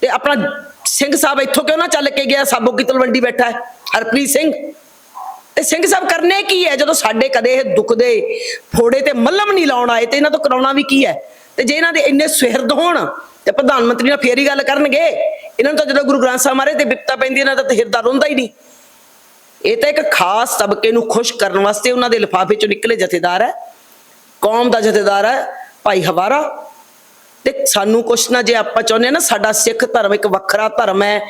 ਤੇ ਆਪਣਾ ਸਿੰਘ ਸਾਹਿਬ ਇੱਥੋਂ ਕਿਉਂ ਨਾ ਚੱਲ ਕੇ ਗਿਆ? ਸਾਬੋ ਕੀ ਤਲਵੰਡੀ ਬੈਠਾ ਹੈ? ਹਰਪ੍ਰੀਤ ਸਿੰਘ। ਤੇ ਸਿੰਘ ਸਾਹਿਬ ਕਰਨੇ ਕੀ ਹੈ? ਜਦੋਂ ਸਾਡੇ ਕਦੇ ਇਹ ਦੁੱਖ ਦੇ ਫੋੜੇ ਤੇ ਮੱਲਮ ਨਹੀਂ ਲਾਉਣ ਆਏ, ਤੇ ਇਹਨਾਂ ਤੋਂ ਕਰਾਉਣਾ ਵੀ ਕੀ ਹੈ? ਤੇ ਜੇ ਇਹਨਾਂ ਦੇ ਇੰਨੇ ਸੁਹਿਰਦ ਹੋਣ, ਤੇ ਪ੍ਰਧਾਨ ਮੰਤਰੀ ਨਾਲ ਫੇਰ ਹੀ ਗੱਲ ਕਰਨਗੇ। ਇਹਨਾਂ ਨੂੰ ਤਾਂ ਜਦੋਂ ਗੁਰੂ ਗ੍ਰੰਥ ਸਾਹਿਬ ਮਾਰੇ, ਤੇ ਬਿਪਤਾ ਪੈਂਦੀ, ਇਹਨਾਂ ਦਾ ਤਾਂ ਹਿਰਦਾ ਰੋਂਦਾ ਹੀ ਨਹੀਂ। ਇਹ ਤਾਂ ਇੱਕ ਖਾਸ ਤਬਕੇ ਨੂੰ ਖੁਸ਼ ਕਰਨ ਵਾਸਤੇ ਉਹਨਾਂ ਦੇ ਲਿਫਾਫੇ ਚੋਂ ਨਿਕਲੇ ਜਥੇਦਾਰ ਹੈ। ਕੌਮ ਦਾ ਜਥੇਦਾਰ ਹੈ, ਭਾਈ ਹਵਾਰਾ। ਤੇ ਸਾਨੂੰ ਕੁਛ ਨਾ, ਜੇ ਆਪਾਂ ਚਾਹੁੰਦੇ ਹਾਂ ਨਾ, ਸਾਡਾ ਸਿੱਖ ਧਰਮ ਇੱਕ ਵੱਖਰਾ ਧਰਮ ਹੈ।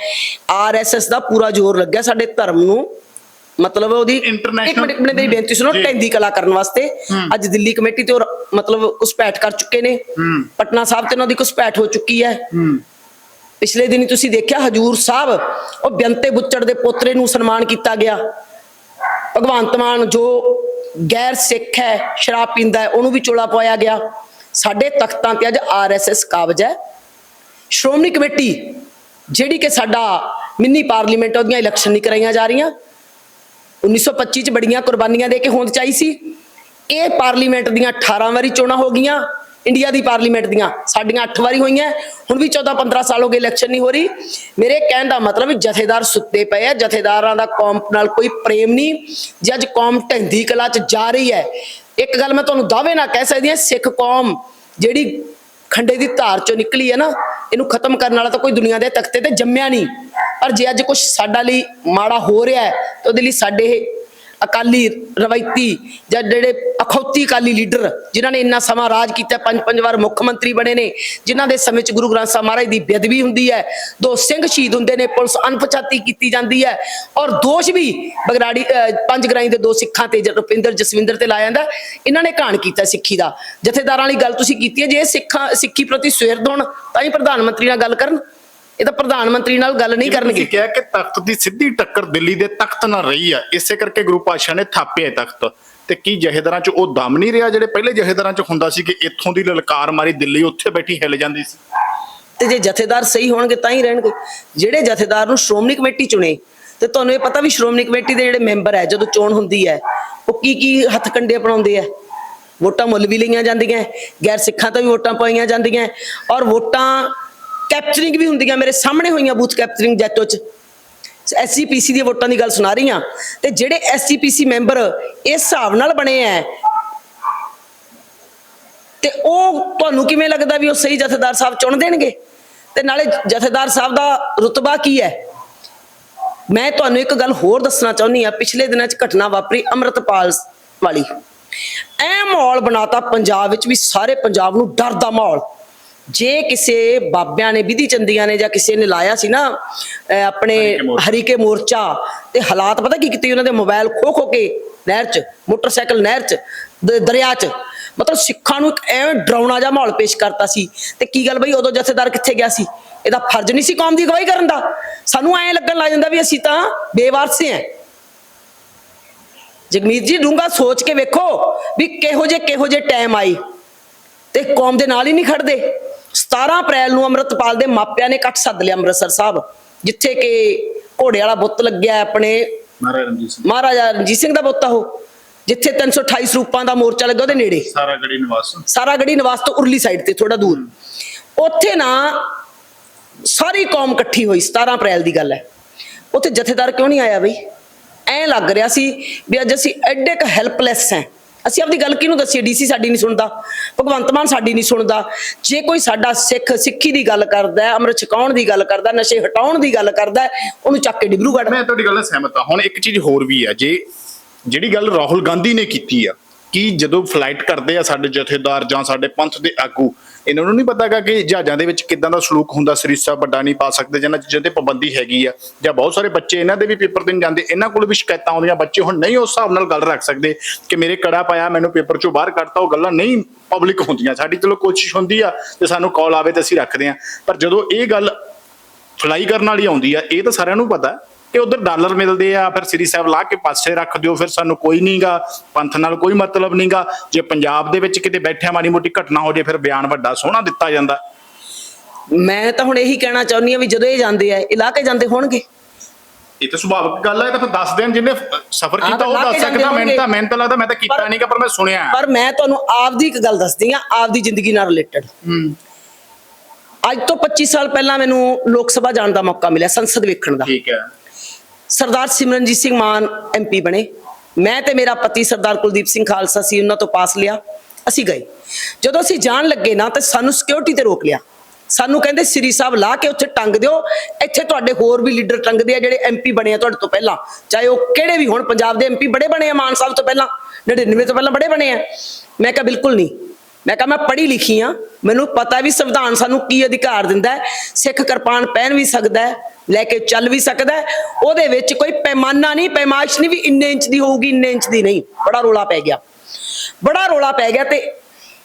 ਆਰਐਸਐਸ ਦਾ ਪੂਰਾ ਜ਼ੋਰ ਲੱਗਿਆ ਸਾਡੇ ਧਰਮ ਨੂੰ। ਮਤਲਬ ਉਹਦੀ ਇੱਕ ਮਿੰਟ ਮਿੰਟ ਮੇਰੀ ਬੇਨਤੀ ਸੁਣੋ। ਟੈਂਦੀ ਕਲਾ ਕਰਨ ਵਾਸਤੇ। ਅੱਜ ਦਿੱਲੀ ਕਮੇਟੀ ਤੇ ਉਹ ਮਤਲਬ ਘੁਸਪੈਠ ਕਰ ਚੁੱਕੇ ਨੇ। ਪਟਨਾ ਸਾਹਿਬ ਤੇ ਉਹਨਾਂ ਦੀ ਘੁਸਪੈਠ ਹੋ ਚੁੱਕੀ ਹੈ। ਪਿਛਲੇ ਦਿਨੀ ਤੁਸੀਂ ਦੇਖਿਆ ਹਜੂਰ ਸਾਹਿਬ ਉਹ ਬੇਅੰਤੇ ਬੁੱਚੜ ਦੇ ਪੋਤਰੇ ਨੂੰ ਸਨਮਾਨ ਕੀਤਾ ਗਿਆ। ਭਗਵੰਤ ਮਾਨ ਜੋ ਗੈਰ ਸਿੱਖ ਹੈ ਸ਼ਰਾਬ ਪੀਂਦਾ ਹੈ ਉਹਨੂੰ ਵੀ ਚੋਲਾ ਪਵਾਇਆ ਗਿਆ। ਸਾਡੇ ਤਖਤਾਂ ਤੇ ਅੱਜ ਆਰਐਸਐਸ ਕਾਬਜ ਹੈ। ਸ਼੍ਰੋਮਣੀ ਕਮੇਟੀ ਜਿਹੜੀ ਕਿ ਸਾਡਾ ਮਿੰਨੀ ਪਾਰਲੀਮੈਂਟ ਉਹਦੀਆਂ ਇਲੈਕਸ਼ਨ ਨਹੀਂ ਕਰਾਈਆਂ ਜਾ ਰਹੀਆਂ। 1925 ਚ ਬੜੀਆਂ ਕੁਰਬਾਨੀਆਂ ਦੇ ਕੇ ਹੋਂਦ ਚਾਈ ਸੀ। ਇਹ ਪਾਰਲੀਮੈਂਟ ਦੀਆਂ 18 ਵਾਰੀ ਚੋਣਾਂ ਹੋ ਗਈਆਂ। ਇੰਡੀਆ ਦੀ ਪਾਰਲੀਮੈਂਟ ਦੀਆਂ ਸਾਡੀਆਂ 8 ਵਾਰੀ ਹੋਈਆਂ। ਹੁਣ ਵੀ 14 15 ਸਾਲ ਹੋ ਗਏ ਇਲੈਕਸ਼ਨ ਨਹੀਂ ਹੋ ਰਹੀ। ਮੇਰੇ ਕਹਿਣ ਦਾ ਮਤਲਬ ਜਥੇਦਾਰ ਸੁੱਤੇ ਪਏ ਆ। ਜਥੇਦਾਰਾਂ ਦਾ ਕੌਮ ਨਾਲ ਕੋਈ ਪ੍ਰੇਮ ਨਹੀਂ। ਜੇ ਅੱਜ ਕੌਮ ਢੰਦੀ ਕਲਾ ਚ ਜਾ ਰਹੀ ਹੈ, ਇੱਕ ਗੱਲ ਮੈਂ ਤੁਹਾਨੂੰ ਦਾਅਵੇ ਨਾਲ ਕਹਿ ਸਕਦੀ ਹਾਂ, ਸਿੱਖ ਕੌਮ ਜਿਹੜੀ ਖੰਡੇ ਦੀ ਧਾਰ ਚੋਂ ਨਿਕਲੀ ਹੈ ਨਾ, ਇਹਨੂੰ ਖਤਮ ਕਰਨ ਵਾਲਾ ਤਾਂ ਕੋਈ ਦੁਨੀਆ ਦੇ ਤਖਤੇ ਤੇ ਜੰਮਿਆ ਨਹੀਂ। ਪਰ ਜੇ ਅੱਜ ਕੁਝ ਸਾਡਾ ਲਈ ਮਾੜਾ ਹੋ ਰਿਹਾ ਹੈ, ਤਾਂ ਉਹਦੇ ਲਈ ਸਾਡੇ ਅਕਾਲੀ ਰਵਾਇਤੀ ਜਾਂ ਜਿਹੜੇ ਅਖੌਤੀ ਅਕਾਲੀ ਲੀਡਰ ਜਿਨ੍ਹਾਂ ਨੇ ਇੰਨਾ ਸਮਾਂ ਰਾਜ ਕੀਤਾ ਪੰਜ ਪੰਜ ਵਾਰ ਮੁੱਖ ਮੰਤਰੀ ਬਣੇ ਨੇ ਜਿਨ੍ਹਾਂ ਦੇ ਸਮੇਂ ਚ ਗੁਰੂ ਗ੍ਰੰਥ ਸਾਹਿਬ ਮਹਾਰਾਜ ਦੀ ਬੇਅਦਬੀ ਹੁੰਦੀ ਹੈ ਦੋ ਸਿੰਘ ਸ਼ਹੀਦ ਹੁੰਦੇ ਨੇ ਪੁਲਿਸ ਅਣਪਛਾਤੀ ਕੀਤੀ ਜਾਂਦੀ ਹੈ ਔਰ ਦੋਸ਼ ਵੀ ਬਗਰਾੜੀ ਅਹ, ਪੰਜ ਗ੍ਰਾਈ ਦੇ ਦੋ ਸਿੱਖਾਂ ਤੇ ਰੁਪਿੰਦਰ ਜਸਵਿੰਦਰ ਤੇ ਲਾਇਆ ਜਾਂਦਾ ਇਹਨਾਂ ਨੇ ਘਾਣ ਕੀਤਾ ਸਿੱਖੀ ਦਾ। ਜਥੇਦਾਰਾਂ ਵਾਲੀ ਗੱਲ ਤੁਸੀਂ ਕੀਤੀ ਹੈ ਜੇ ਇਹ ਸਿੱਖਾਂ ਸਿੱਖੀ ਪ੍ਰਤੀ ਸਵੇਰ ਹੋਣ ਤਾਂ ਹੀ ਪ੍ਰਧਾਨ ਮੰਤਰੀ ਨਾਲ ਗੱਲ ਕਰਨ। ਇਹ ਤਾਂ ਪ੍ਰਧਾਨ ਮੰਤਰੀ ਨਾਲ ਗੱਲ ਨਹੀਂ ਕਰਨਗੇ ਤੁਸੀਂ ਕਿਹਾ ਕਿ ਤਖਤ ਦੀ ਸਿੱਧੀ ਟੱਕਰ ਦਿੱਲੀ ਦੇ ਤਖਤ ਨਾਲ ਰਹੀ ਆ ਇਸੇ ਕਰਕੇ ਗੁਰੂ ਪਾਤਸ਼ਾਹ ਨੇ ਥਾਪਿਆ ਤਖਤ। ਤੇ ਕੀ ਜਹੇਦਾਰਾਂ 'ਚ ਉਹ ਦਮ ਨਹੀਂ ਰਿਹਾ ਜਿਹੜੇ ਪਹਿਲੇ ਜਹੇਦਾਰਾਂ 'ਚ ਹੁੰਦਾ ਸੀ ਕਿ ਇੱਥੋਂ ਦੀ ਲਲਕਾਰ ਮਾਰੀ ਦਿੱਲੀ ਉੱਥੇ ਬੈਠੀ ਹਿੱਲ ਜਾਂਦੀ ਸੀ? ਤੇ ਜੇ ਜਥੇਦਾਰ ਸਹੀ ਹੋਣਗੇ ਤਾਂ ਹੀ ਰਹਿਣਗੇ। ਜਿਹੜੇ ਜਥੇਦਾਰ ਨੂੰ ਸ਼੍ਰੋਮਣੀ ਕਮੇਟੀ ਚੁਣੇ ਤੇ ਤੁਹਾਨੂੰ ਇਹ ਪਤਾ ਵੀ ਸ਼੍ਰੋਮਣੀ ਕਮੇਟੀ ਦੇ ਜਿਹੜੇ ਮੈਂਬਰ ਹੈ ਜਦੋਂ ਚੋਣ ਹੁੰਦੀ ਹੈ ਉਹ ਕੀ ਕੀ ਹੱਥ ਕੰਡੇ ਅਪਣਾਉਂਦੇ ਆ ਵੋਟਾਂ ਮੁੱਲ ਵੀ ਲਈਆਂ ਜਾਂਦੀਆਂ ਗੈਰ ਸਿੱਖਾਂ ਤੋਂ ਵੀ ਵੋਟਾਂ ਪਾਈਆਂ ਜਾਂਦੀਆਂ ਔਰ ਵੋਟਾਂ ਕੈਪਚਰਿੰਗ ਵੀ ਹੁੰਦੀਆਂ ਮੇਰੇ ਸਾਹਮਣੇ ਹੋਈਆਂ ਬੂਥ ਕੈਪਚਰਿੰਗ ਜੈਤੋ ਚ। ਐਸਜੀਪੀਸੀ ਦੀਆਂ ਵੋਟਾਂ ਦੀ ਗੱਲ ਸੁਣਾ ਰਹੀ ਹਾਂ। ਤੇ ਜਿਹੜੇ ਐਸਜੀਪੀਸੀ ਮੈਂਬਰ ਇਸ ਹਿਸਾਬ ਨਾਲ ਬਣੇ ਐ, ਤੇ ਉਹ ਤੁਹਾਨੂੰ ਕਿਵੇਂ ਲੱਗਦਾ ਵੀ ਉਹ ਸਹੀ ਜਥੇਦਾਰ ਸਾਹਿਬ ਚੁਣ ਦੇਣਗੇ? ਤੇ ਨਾਲੇ ਜਥੇਦਾਰ ਸਾਹਿਬ ਦਾ ਰੁਤਬਾ ਕੀ ਹੈ ਮੈਂ ਤੁਹਾਨੂੰ ਇੱਕ ਗੱਲ ਹੋਰ ਦੱਸਣਾ ਚਾਹੁੰਦੀ ਆ ਪਿਛਲੇ ਦਿਨਾਂ 'ਚ ਘਟਨਾ ਵਾਪਰੀ ਅੰਮ੍ਰਿਤਪਾਲ ਵਾਲੀ। ਐ ਮਾਹੌਲ ਬਣਾਤਾ ਪੰਜਾਬ ਵਿੱਚ ਵੀ ਸਾਰੇ ਪੰਜਾਬ ਨੂੰ ਡਰ ਦਾ ਮਾਹੌਲ। ਜੇ ਕਿਸੇ ਬਾਬਿਆਂ ਨੇ ਵਿਧੀ ਚੰਦੀਆਂ ਨੇ ਜਾਂ ਕਿਸੇ ਨੇ ਲਾਇਆ ਸੀ ਨਾ ਆਪਣੇ ਹਰੀਕੇ ਮੋਰਚਾ। ਤੇ ਹਾਲਾਤ ਪਤਾ ਕੀ ਕੀਤੇ ਉਹਨਾਂ ਦੇ? ਮੋਬਾਈਲ ਖੋ ਖੋ ਕੇ ਨਹਿਰ 'ਚ ਮੋਟਰਸਾਈਕਲ ਨਹਿਰ 'ਚ ਦਰਿਆ 'ਚ। ਮਤਲਬ ਸਿੱਖਾਂ ਨੂੰ ਇੱਕ ਐਵੇਂ ਡਰਾਉਣਾ ਜਿਹਾ ਮਾਹੌਲ ਪੇਸ਼ ਕਰਤਾ ਸੀ। ਤੇ ਕੀ ਗੱਲ ਬਈ ਉਦੋਂ ਜਥੇਦਾਰ ਕਿੱਥੇ ਗਿਆ ਸੀ? ਇਹਦਾ ਫਰਜ਼ ਨਹੀਂ ਸੀ ਕੌਮ ਦੀ ਅਗਵਾਈ ਕਰਨ ਦਾ। ਸਾਨੂੰ ਐਂ ਲੱਗਣ ਲੱਗ ਜਾਂਦਾ ਵੀ ਅਸੀਂ ਤਾਂ ਬੇਵਾਰਸੇ ਆਂ ਜਗਮੀਤ ਜੀ ਡੂੰਗਾ ਸੋਚ ਕੇ ਵੇਖੋ ਵੀ ਕਿਹੋ ਜੇ ਕਿਹੋ ਜੇ ਟਾਈਮ ਆਈ ਤੇ ਕੌਮ ਦੇ ਨਾਲ ਹੀ ਨਹੀਂ ਖੜਦੇ। 17 ਅਪ੍ਰੈਲ ਨੂੰ ਅੰਮ੍ਰਿਤਪਾਲ ਦੇ ਮਾਪਿਆਂ ਨੇ ਇਕੱਠ ਸੱਦ ਲਿਆ ਅੰਮ੍ਰਿਤਸਰ ਸਾਹਿਬ ਜਿੱਥੇ ਕਿ ਘੋੜੇ ਵਾਲਾ ਬੁੱਤ ਲੱਗਿਆ ਆਪਣੇ ਮਹਾਰਾਜਾ ਰਣਜੀਤ ਸਿੰਘ। ਦਾ ਬੁੱਤ ਆ ਉਹ ਜਿੱਥੇ 328 ਸਰੂਪਾਂ ਦਾ ਮੋਰਚਾ ਲੱਗਾ ਉਹਦੇ ਨੇੜੇ। ਸਾਰਾ ਗੜੀ ਨਿਵਾਸ। ਸਾਰਾ ਗੜੀ ਨਿਵਾਸ ਤੋਂ ਉਰਲੀ ਸਾਈਡ ਤੇ ਥੋੜਾ ਦੂਰ। ਉੱਥੇ ਨਾ ਸਾਰੀ ਕੌਮ ਇਕੱਠੀ ਹੋਈ 17 ਅਪ੍ਰੈਲ ਦੀ ਗੱਲ ਹੈ। ਉੱਥੇ ਜਥੇਦਾਰ ਕਿਉਂ ਨਹੀਂ ਆਇਆ ਬਈ? ਐਂ ਲੱਗ ਰਿਹਾ ਸੀ ਵੀ ਅੱਜ ਅਸੀਂ ਐਡੇ ਕ ਹੈਲਪਲੈਸ ਹਾਂ। ਅਸੀਂ ਆਪਦੀ ਗੱਲ ਕਿਹਨੂੰ ਦੱਸੀਏ? ਡੀਸੀ ਸਾਡੀ ਨਹੀਂ ਸੁਣਦਾ ਭਗਵੰਤ ਮਾਨ ਸਾਡੀ ਨਹੀਂ ਸੁਣਦਾ। ਜੇ ਕੋਈ ਸਾਡਾ ਸਿੱਖ ਸਿੱਖੀ ਦੀ ਗੱਲ ਕਰਦਾ ਅੰਮ੍ਰਿਤ ਛਕਾਉਣ ਦੀ ਗੱਲ ਕਰਦਾ ਨਸ਼ੇ ਹਟਾਉਣ ਦੀ ਗੱਲ ਕਰਦਾ ਉਹਨੂੰ ਚੱਕ ਕੇ ਡਿਬਰੂਗੜ੍ਹ ਮੈਂ ਤੁਹਾਡੀ ਗੱਲ ਨਾਲ ਸਹਿਮਤ ਹਾਂ। ਹੁਣ ਇੱਕ ਚੀਜ਼ ਹੋਰ ਵੀ ਆ ਜੇ ਜਿਹੜੀ ਗੱਲ ਰਾਹੁਲ ਗਾਂਧੀ ਨੇ ਕੀਤੀ ਆ ਕਿ ਜਦੋਂ ਫਲਾਈਟ ਕਰਦੇ ਆ ਸਾਡੇ ਜਥੇਦਾਰ ਜਾਂ ਸਾਡੇ ਪੰਥ ਦੇ ਆਗੂ, ਇਹਨਾਂ ਨੂੰ ਨਹੀਂ ਪਤਾਗਾ ਕਿ ਜਹਾਜ਼ਾਂ ਦੇ ਵਿੱਚ ਕਿਦਾਂ ਦਾ ਸਲੂਕ ਹੁੰਦਾ ਸਰੀਸਾ ਵੱਡਾ ਨਹੀਂ ਪਾ ਸਕਦੇ, ਜਿਹਨਾਂ ਚੀਜ਼ਾਂ ਤੇ ਪਾਬੰਦੀ ਹੈਗੀ ਆ। ਜਾਂ ਬਹੁਤ ਸਾਰੇ ਬੱਚੇ ਇਹਨਾਂ ਦੇ ਵੀ ਪੇਪਰ ਦੇਣ ਜਾਂਦੇ, ਇਹਨਾਂ ਕੋਲ ਵੀ ਸ਼ਿਕਾਇਤਾਂ ਆਉਂਦੀਆਂ, ਬੱਚੇ ਹੁਣ ਨਹੀਂ ਉਸ ਹਿਸਾਬ ਨਾਲ ਗੱਲ ਰੱਖ ਸਕਦੇ ਕਿ ਮੇਰੇ ਕੜਾ ਪਾਇਆ, ਮੈਨੂੰ ਪੇਪਰ ਚੋਂ ਬਾਹਰ ਕੱਢਤਾ, ਉਹ ਗੱਲਾਂ ਨਹੀਂ ਪਬਲਿਕ ਹੁੰਦੀਆਂ। ਸਾਡੀ ਚਲੋ ਕੋਸ਼ਿਸ਼ ਹੁੰਦੀ ਆ ਤੇ ਸਾਨੂੰ ਕਾਲ ਆਵੇ ਤੇ ਅਸੀਂ ਰੱਖਦੇ ਆ। ਪਰ ਜਦੋਂ ਇਹ ਗੱਲ ਫਲਾਈ ਕਰਨ ਵਾਲੀ ਆਉਂਦੀ ਆ, ਇਹ ਤਾਂ ਸਾਰਿਆਂ ਨੂੰ ਪਤਾ। ਕਿ ਉਧਰ ਡਾਲਰ ਮਿਲਦੇ ਆ ਫਿਰ ਸ੍ਰੀ ਸਾਹਿਬ ਲਾ ਕੇ ਪਾਸੇ ਰੱਖ ਦਿਓ ਫਿਰ ਸਾਨੂੰ ਕੋਈ ਨਹੀਂਗਾ ਪੰਥ ਨਾਲ ਕੋਈ ਮਤਲਬ ਨਹੀਂਗਾ ਜੇ ਪੰਜਾਬ ਦੇ ਵਿੱਚ ਕਿਤੇ ਬੈਠਿਆ ਮਾੜੀ ਮੋਟੀ ਘਟਨਾ ਹੋ ਜੇ ਫਿਰ ਬਿਆਨ ਵੱਡਾ ਸੋਹਣਾ ਦਿੱਤਾ ਜਾਂਦਾ। ਮੈਂ ਤਾਂ ਹੁਣ ਇਹੀ ਕਹਿਣਾ ਚਾਹੁੰਦੀ ਹਾਂ ਵੀ ਜਦੋਂ ਇਹ ਜਾਂਦੇ ਆ ਇਹ ਲਾ ਕੇ ਜਾਂਦੇ ਹੋਣਗੇ? ਇਹ ਤਾਂ ਸੁਭਾਵਿਕ ਗੱਲ ਹੈ ਇਹ ਤਾਂ ਫਿਰ ਦੱਸ ਦੇਣ ਜਿਹਨੇ ਸਫ਼ਰ ਕੀਤਾ ਉਹ ਦੱਸ ਸਕਦਾ ਮੈਨੂੰ ਤਾਂ। ਮੈਨੂੰ ਤਾਂ ਲੱਗਦਾ ਮੈਂ ਤਾਂ ਕੀਤਾ ਨਹੀਂਗਾ ਪਰ ਮੈਂ ਸੁਣਿਆ। ਪਰ ਮੈਂ ਤੁਹਾਨੂੰ ਆਪਦੀ ਇੱਕ ਗੱਲ ਦੱਸਦੀ ਆ ਆਪਦੀ ਜ਼ਿੰਦਗੀ ਨਾਲ ਰਿਲੇਟਡ। ਹੂੰ। ਅੱਜ ਤੋਂ 25 ਸਾਲ ਪਹਿਲਾਂ ਮੈਨੂੰ ਲੋਕ ਸਭਾ ਜਾਣ ਦਾ ਮੌਕਾ ਮਿਲਿਆ ਸੰਸਦ ਵੇਖਣ ਦਾ। ਠੀਕ ਹੈ। ਸਰਦਾਰ ਸਿਮਰਨਜੀਤ ਸਿੰਘ ਮਾਨ ਐਮਪੀ ਬਣੇ। ਮੈਂ ਤੇ ਮੇਰਾ ਪਤੀ ਸਰਦਾਰ ਕੁਲਦੀਪ ਸਿੰਘ ਖਾਲਸਾ ਸੀ, ਉਹਨਾਂ ਤੋਂ ਪਾਸ ਲਿਆ। ਅਸੀਂ ਗਏ। ਜਦੋਂ ਅਸੀਂ ਜਾਣ ਲੱਗੇ ਨਾ, ਤੇ ਸਾਨੂੰ ਸਿਕਿਉਰਿਟੀ ਤੇ ਰੋਕ ਲਿਆ। ਸਾਨੂੰ ਕਹਿੰਦੇ, ਸ੍ਰੀ ਸਾਹਿਬ ਲਾ ਕੇ ਉੱਥੇ ਟੰਗ ਦਿਓ। ਇੱਥੇ ਤੁਹਾਡੇ ਹੋਰ ਵੀ ਲੀਡਰ ਟੰਗਦੇ ਆ, ਜਿਹੜੇ ਐਮਪੀ ਬਣੇ ਆ ਤੁਹਾਡੇ ਤੋਂ ਪਹਿਲਾਂ। ਚਾਹੇ ਉਹ ਕਿਹੜੇ ਵੀ ਹੋਣ, ਪੰਜਾਬ ਦੇ ਐਮਪੀ ਬੜੇ ਬਣੇ ਆ, ਮਾਨ ਸਾਹਿਬ ਤੋਂ ਪਹਿਲਾਂ। 99 ਤੋਂ ਪਹਿਲਾਂ ਬੜੇ ਬਣੇ ਆ। ਮੈਂ ਕਿਹਾ, ਬਿਲਕੁਲ ਨਹੀਂ। ਮੈਂ ਕਿਹਾ, ਮੈਂ ਪੜ੍ਹੀ ਲਿਖੀ ਆ। ਮੈਨੂੰ ਪਤਾ ਵੀ ਸੰਵਿਧਾਨ ਸਾਨੂੰ ਕੀ ਅਧਿਕਾਰ ਦਿੰਦਾ ਹੈ। ਸਿੱਖ ਕਿਰਪਾਨ ਪਹਿਨ ਵੀ ਸਕਦਾ ਹੈ, ਲੈ ਕੇ ਚੱਲ ਵੀ ਸਕਦਾ ਉਹਦੇ ਵਿੱਚ ਕੋਈ ਪੈਮਾਨਾ ਨਹੀਂ, ਪੈਮਾਇਸ਼ ਨਹੀਂ ਵੀ ਇੰਨੇ ਇੰਚ ਦੀ ਹੋਊਗੀ, ਇੰਨੇ ਇੰਚ ਦੀ ਨਹੀਂ। ਬੜਾ ਰੋਲਾ ਪੈ ਗਿਆ। ਬੜਾ ਰੋਲਾ ਪੈ ਗਿਆ ਤੇ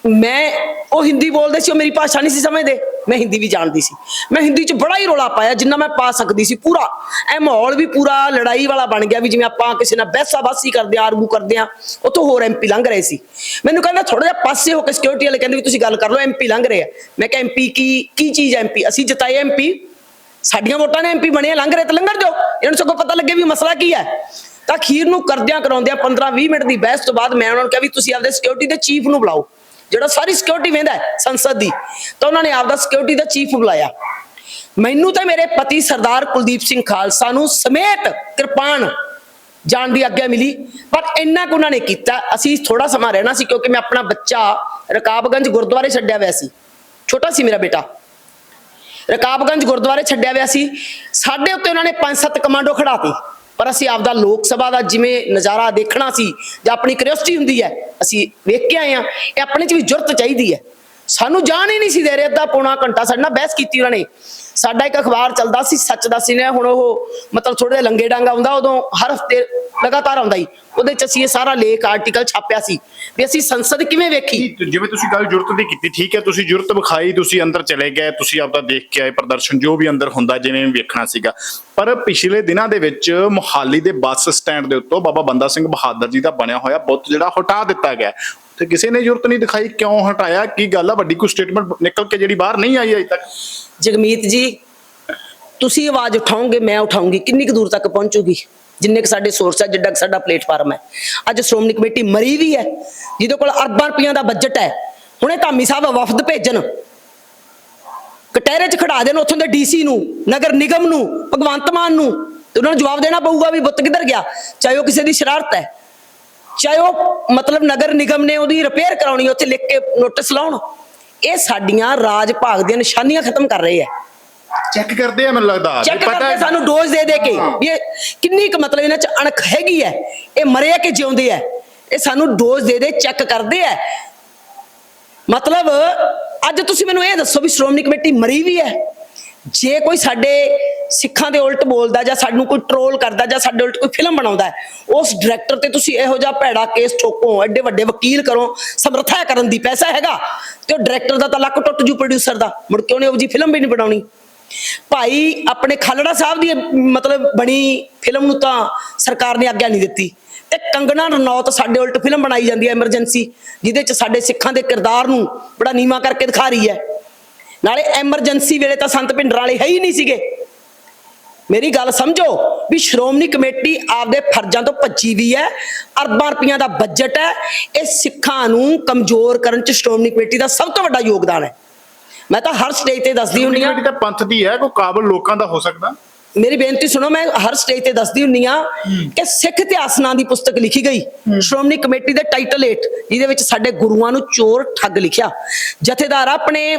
ਮੈਂ ਉਹ ਹਿੰਦੀ ਬੋਲਦੇ ਸੀ ਉਹ ਮੇਰੀ ਭਾਸ਼ਾ ਨਹੀਂ ਸੀ ਸਮਝਦੇ। ਮੈਂ ਹਿੰਦੀ ਵੀ ਜਾਣਦੀ ਸੀ। ਮੈਂ ਹਿੰਦੀ 'ਚ ਬੜਾ ਹੀ ਰੋਲਾ ਪਾਇਆ ਜਿੰਨਾ ਮੈਂ ਪਾ ਸਕਦੀ ਸੀ ਪੂਰਾ। ਇਹ ਮਾਹੌਲ ਵੀ ਪੂਰਾ ਲੜਾਈ ਵਾਲਾ ਬਣ ਗਿਆ ਵੀ ਜਿਵੇਂ ਆਪਾਂ ਕਿਸੇ ਨਾਲ ਬਹਿਸਾ ਬਹਿਸਾਬਾਸੀ ਕਰਦੇ ਆ ਆਰਗੂ ਕਰਦੇ ਆ ਉੱਥੋਂ ਹੋਰ ਐਮਪੀ ਲੰਘ ਰਹੇ ਸੀ। ਮੈਨੂੰ ਕਹਿੰਦਾ ਥੋੜਾ ਜਿਹਾ ਪਾਸੇ ਹੋ ਕੇ ਸਿਕਿਉਰਿਟੀ ਵਾਲੇ ਕਹਿੰਦੇ ਵੀ ਤੁਸੀਂ ਗੱਲ ਕਰ ਲਓ ਐਮਪੀ ਲੰਘ ਰਹੇ ਆ। ਮੈਂ ਕਿਹਾ ਐਮਪੀ ਕੀ ਕੀ ਚੀਜ਼ ਐਮਪੀ ਅਸੀਂ ਜਿਤਾਏ ਐਮਪੀ ਸਾਡੀਆਂ ਵੋਟਾਂ ਨੇ ਐਮਪੀ ਬਣੇ ਆ, ਲੰਘ ਰਹੇ ਤਾਂ ਲੰਘਣ ਦਿਓ। ਇਹਨਾਂ ਨੂੰ ਸਗੋਂ ਪਤਾ ਲੱਗੇ ਵੀ ਮਸਲਾ ਕੀ ਹੈ। ਤਾਂ ਅਖੀਰ ਨੂੰ ਕਰਦਿਆਂ ਕਰਾਉਂਦਿਆਂ 15 20 ਮਿੰਟ ਦੀ ਬਹਿਸ ਤੋਂ ਬਾਅਦ ਮੈਂ ਉਹਨਾਂ ਨੂੰ ਕਿਹਾ ਵੀ ਤੁਸੀਂ ਆਪਦੇ ਸਿਕਿਉਰਿਟੀ ਦੇ ਚੀਫ ਨੂੰ ਬੁਲਾਓ। ਜਿਹੜਾ ਸਾਰੀ ਸਿਕਿਉਰਿਟੀ ਵੇਂਦਾ ਸੰਸਦ ਦੀ, ਤਾਂ ਉਹਨਾਂ ਨੇ ਆਪਦਾ ਸਿਕਿਉਰਿਟੀ ਦਾ ਚੀਫ ਬੁਲਾਇਆ। ਮੈਨੂੰ ਤੇ ਮੇਰੇ ਪਤੀ ਸਰਦਾਰ ਕੁਲਦੀਪ ਸਿੰਘ ਖਾਲਸਾ ਨੂੰ ਸਮੇਤ ਕਿਰਪਾਨ ਜਾਣ ਦੀ ਆਗਿਆ ਮਿਲੀ ਪਰ ਇੰਨਾ ਕੁ ਉਹਨਾਂ ਨੇ ਕੀਤਾ। ਅਸੀਂ ਥੋੜਾ ਸਮਾਂ ਰਹਿਣਾ ਸੀ ਕਿਉਂਕਿ ਮੈਂ ਆਪਣਾ ਬੱਚਾ ਰਕਾਬਗੰਜ ਗੁਰਦੁਆਰੇ ਛੱਡਿਆ ਹੋਇਆ ਸੀ। ਛੋਟਾ ਸੀ ਮੇਰਾ ਬੇਟਾ। ਰਕਾਬਗੰਜ ਗੁਰਦੁਆਰੇ ਛੱਡਿਆ ਹੋਇਆ ਸੀ। ਸਾਡੇ ਉੱਤੇ ਉਹਨਾਂ ਨੇ ਪੰਜ ਸੱਤ ਕਮਾਂਡੋ ਖੜਾਤੇ ਪਰ ਅਸੀਂ ਆਪਦਾ ਲੋਕ ਸਭਾ ਦਾ ਜਿਵੇਂ ਨਜ਼ਾਰਾ ਦੇਖਣਾ ਸੀ, ਜਾਂ ਆਪਣੀ ਕਿਉਰਿਓਸਿਟੀ ਹੁੰਦੀ ਹੈ, ਅਸੀਂ ਵੇਖ ਕੇ ਆਏ ਆ ਇਹ ਆਪਣੇ 'ਚ ਵੀ ਜੁਰਤ ਚਾਹੀਦੀ ਹੈ। ਸਾਨੂੰ ਜਾਣ ਹੀ ਨਹੀਂ ਸੀ ਦੇ ਰਹੇ, ਅੱਧਾ ਪੌਣਾ ਘੰਟਾ ਸਾਡੇ ਨਾਲ ਬਹਿਸ ਕੀਤੀ ਉਹਨਾਂ ਨੇ। ਸਾਡਾ ਇੱਕ ਅਖਬਾਰ ਚੱਲਦਾ ਸੀ, ਸੱਚ ਦਾ ਸੀ ਨੇ, ਹੁਣ ਉਹ ਮਤਲਬ ਥੋੜੇ ਜਿਹਾ ਲੰਗੇ ਡਾਂਗਾ ਆਉਂਦਾ, ਉਦੋਂ ਹਰ ਹਫ਼ਤੇ ਲਗਾਤਾਰ ਆਉਂਦਾ ਹੀ ਉਹਦੇ 'ਚ ਅਸੀਂ ਇਹ ਸਾਰਾ ਲੇਖ ਆਰਟੀਕਲ ਛਾਪਿਆ ਸੀ। ਵੀ ਅਸੀਂ ਸੰਸਦ ਕਿਵੇਂ ਵੇਖੀ? ਜਿਵੇਂ ਤੁਸੀਂ ਗੱਲ ਜੁਰਤ ਦੀ ਕੀਤੀ, ਠੀਕ ਹੈ, ਤੁਸੀਂ ਜੁਰਤ ਵਿਖਾਈ, ਤੁਸੀਂ ਅੰਦਰ ਚਲੇ ਗਏ, ਤੁਸੀਂ ਆਪਦਾ ਦੇਖ ਕੇ ਆਏ, ਪ੍ਰਦਰਸ਼ਨ ਜੋ ਵੀ ਅੰਦਰ ਹੁੰਦਾ, ਜਿਵੇਂ ਵੇਖਣਾ ਸੀਗਾ। ਪਰ ਪਿਛਲੇ ਦਿਨਾਂ ਦੇ ਵਿੱਚ ਮੁਹਾਲੀ ਦੇ ਬੱਸ ਸਟੈਂਡ ਦੇ ਉੱਤੋਂ ਬਾਬਾ ਬੰਦਾ ਸਿੰਘ ਬਹਾਦਰ ਜੀ ਦਾ ਬਣਿਆ ਹੋਇਆ ਬੁੱਤ ਜਿਹੜਾ ਹਟਾ ਦਿੱਤਾ ਗਿਆ। ਤੇ ਕਿਸੇ ਨੇ ਜੁਰਤ ਨਹੀਂ ਦਿਖਾਈ, ਕਿਉਂ ਹਟਾਇਆ, ਕੀ ਗੱਲ ਆ? ਵੱਡੀ ਕੋਈ ਸਟੇਟਮੈਂਟ ਨਿਕਲ ਕੇ ਜਿਹੜੀ ਬਾਹਰ ਨਹੀਂ ਆਈ ਅਜੇ ਤੱਕ। ਜਗਮੀਤ ਜੀ, ਤੁਸੀਂ ਆਵਾਜ਼ ਉਠਾਓਗੇ, ਮੈਂ ਉਠਾਉਂਗੀ। ਕਿੰਨੀ ਕੁ ਦੂਰ ਤੱਕ ਪਹੁੰਚੂਗੀ? ਜਿੰਨੇ ਕੁ ਸਾਡੇ ਸੋਰਸ ਹੈ ਜਿੱਡਾ ਕੁ ਸਾਡਾ ਪਲੇਟਫਾਰਮ ਹੈ ਅੱਜ ਸ਼੍ਰੋਮਣੀ ਕਮੇਟੀ ਮਰੀ ਵੀ ਹੈ, ਜਿਹਦੇ ਕੋਲ ਅਰਬਾਂ ਰੁਪਈਆਂ ਦਾ ਬਜਟ ਹੈ। ਹੁਣੇ ਧਾਮੀ ਸਾਹਿਬ ਵਫਦ ਭੇਜਣ। ਕਟਹਿਰੇ 'ਚ ਖੜਾ ਦੇਣ ਉੱਥੋਂ ਦੇ ਡੀਸੀ ਨੂੰ, ਨਗਰ ਨਿਗਮ ਨੂੰ, ਭਗਵੰਤ ਮਾਨ ਨੂੰ। ਤੇ ਉਹਨਾਂ ਨੂੰ ਜਵਾਬ ਦੇਣਾ ਪਊਗਾ ਵੀ ਬੁੱਤ ਕਿੱਧਰ ਗਿਆ? ਚਾਹੇ ਉਹ ਕਿਸੇ ਦੀ ਸ਼ਰਾਰਤ ਹੈ। ਚਾਹੇ ਉਹ ਮਤਲਬ ਨਗਰ ਨਿਗਮ ਨੇ ਉਹਦੀ ਰਿਪੇਅਰ ਕਰਾਉਣੀ ਉੱਥੇ ਲਿਖ ਕੇ ਨੋਟਿਸ ਲਾਉਣ ਇਹ ਸਾਡੀਆਂ ਰਾਜ ਭਾਗ ਦੀਆਂ ਨਿਸ਼ਾਨੀਆਂ ਖਤਮ ਕਰ ਰਹੇ ਹੈ ਚੈੱਕ ਕਰਦੇ ਆ ਮੈਨੂੰ ਲੱਗਦਾ। ਚੈੱਕ ਕਰਦੇ ਹੈ- ਸਾਨੂੰ ਡੋਜ਼ ਦੇ ਦੇ ਕੇ ਵੀ ਇਹ ਕਿੰਨੀ ਕੁ ਮਤਲਬ ਇਹਨਾਂ ਚ ਅਣਖ ਹੈਗੀ ਹੈ ਇਹ ਮਰੇ ਆ ਕਿ ਜਿਉਂਦੇ ਆ? ਇਹ ਸਾਨੂੰ ਡੋਜ਼ ਦੇ ਦੇ ਚੈੱਕ ਕਰਦੇ ਆ। ਮਤਲਬ ਅੱਜ ਤੁਸੀਂ ਮੈਨੂੰ ਇਹ ਦੱਸੋ ਵੀ ਸ਼੍ਰੋਮਣੀ ਕਮੇਟੀ ਮਰੀ ਵੀ ਹੈ ਜੇ ਕੋਈ ਸਾਡੇ ਸਿੱਖਾਂ ਦੇ ਉਲਟ ਬੋਲਦਾ ਜਾਂ ਸਾਨੂੰ ਕੋਈ ਟਰੋਲ ਕਰਦਾ ਜਾਂ ਸਾਡੇ ਉਲਟ ਕੋਈ ਫਿਲਮ ਬਣਾਉਂਦਾ ਹੈ, ਉਸ ਡਾਇਰੈਕਟਰ ਤੇ ਤੁਸੀਂ ਇਹੋ ਜਿਹਾ ਭੈੜਾ ਕੇਸ ਠੋਕੋ ਐਡੇ ਵੱਡੇ ਵਕੀਲ ਕਰੋ ਸਮਰੱਥਾ ਕਰਨ ਦੀ ਪੈਸਾ ਹੈਗਾ ਤੇ ਉਹ ਡਾਇਰੈਕਟਰ ਦਾ ਤਾਂ ਲੱਕ ਟੁੱਟ ਜੂ ਪ੍ਰੋਡਿਊਸਰ ਦਾ ਮੁੜ ਕੇ ਉਹਨੇ ਉਹ ਜੀ ਫਿਲਮ ਵੀ ਨਹੀਂ ਬਣਾਉਣੀ। ਭਾਈ ਆਪਣੇ ਖਾਲੜਾ ਸਾਹਿਬ ਦੀ ਮਤਲਬ ਬਣੀ ਫਿਲਮ ਨੂੰ ਤਾਂ ਸਰਕਾਰ ਨੇ ਆਗਿਆ ਨਹੀਂ ਦਿੱਤੀ। ਤੇ ਕੰਗਣਾ ਰਣੌਤ ਸਾਡੇ ਉਲਟ ਫਿਲਮ ਬਣਾਈ ਜਾਂਦੀ ਹੈ ਐਮਰਜੈਂਸੀ ਜਿਹਦੇ ਚ ਸਾਡੇ ਸਿੱਖਾਂ ਦੇ ਕਿਰਦਾਰ ਨੂੰ ਬੜਾ ਨੀਵਾ ਕਰਕੇ ਦਿਖਾ ਰਹੀ ਹੈ। ਨਾਲੇ ਐਮਰਜੈਂਸੀ ਵੇਲੇ ਤਾਂ ਸੰਤ ਭਿੰਡਰ ਵਾਲੇ ਹੈ ਹੀ ਨਹੀਂ ਸੀਗੇ। ਮੇਰੀ ਗੱਲ ਸਮਝੋ ਵੀ ਸ਼੍ਰੋਮਣੀ ਕਮੇਟੀ ਆਪਦੇ ਫਰਜ਼ਾਂ ਤੋਂ ਭੱਜੀ ਵੀ ਹੈ ਅਰਬਾਂ ਰੁਪਈਆਂ ਦਾ ਬਜਟ ਹੈ ਇਹ ਸਿੱਖਾਂ ਨੂੰ ਕਮਜ਼ੋਰ ਕਰਨ ਚ ਸ਼੍ਰੋਮਣੀ ਕਮੇਟੀ ਦਾ ਸਭ ਤੋਂ ਵੱਡਾ ਯੋਗਦਾਨ ਹੈ। ਮੈਂ ਤਾਂ ਹਰ ਸਟੇਜ ਤੇ ਦੱਸਦੀ ਹੁੰਦੀ ਹਾਂ। ਤਾਂ ਪੰਥ ਦੀ ਹੈ ਕੋਈ ਕਾਬਲ ਲੋਕਾਂ ਦਾ ਹੋ ਸਕਦਾ। ਮੇਰੀ ਬੇਨਤੀ ਸੁਣੋ ਮੈਂ ਹਰ ਸਟੇਜ ਤੇ ਦੱਸਦੀ ਹੁੰਨੀ ਆ ਕਿ ਸਿੱਖ ਇਤਿਹਾਸ ਨਾਂ ਦੀ ਪੁਸਤਕ ਲਿਖੀ ਗਈ। ਸ਼੍ਰੋਮਣੀ ਕਮੇਟੀ ਦੇ ਟਾਈਟਲ 8 ਜਿਹਦੇ ਵਿੱਚ ਸਾਡੇ ਗੁਰੂਆਂ ਨੂੰ ਚੋਰ ਠੱਗ ਲਿਖਿਆ। ਜਥੇਦਾਰ ਆਪਣੇ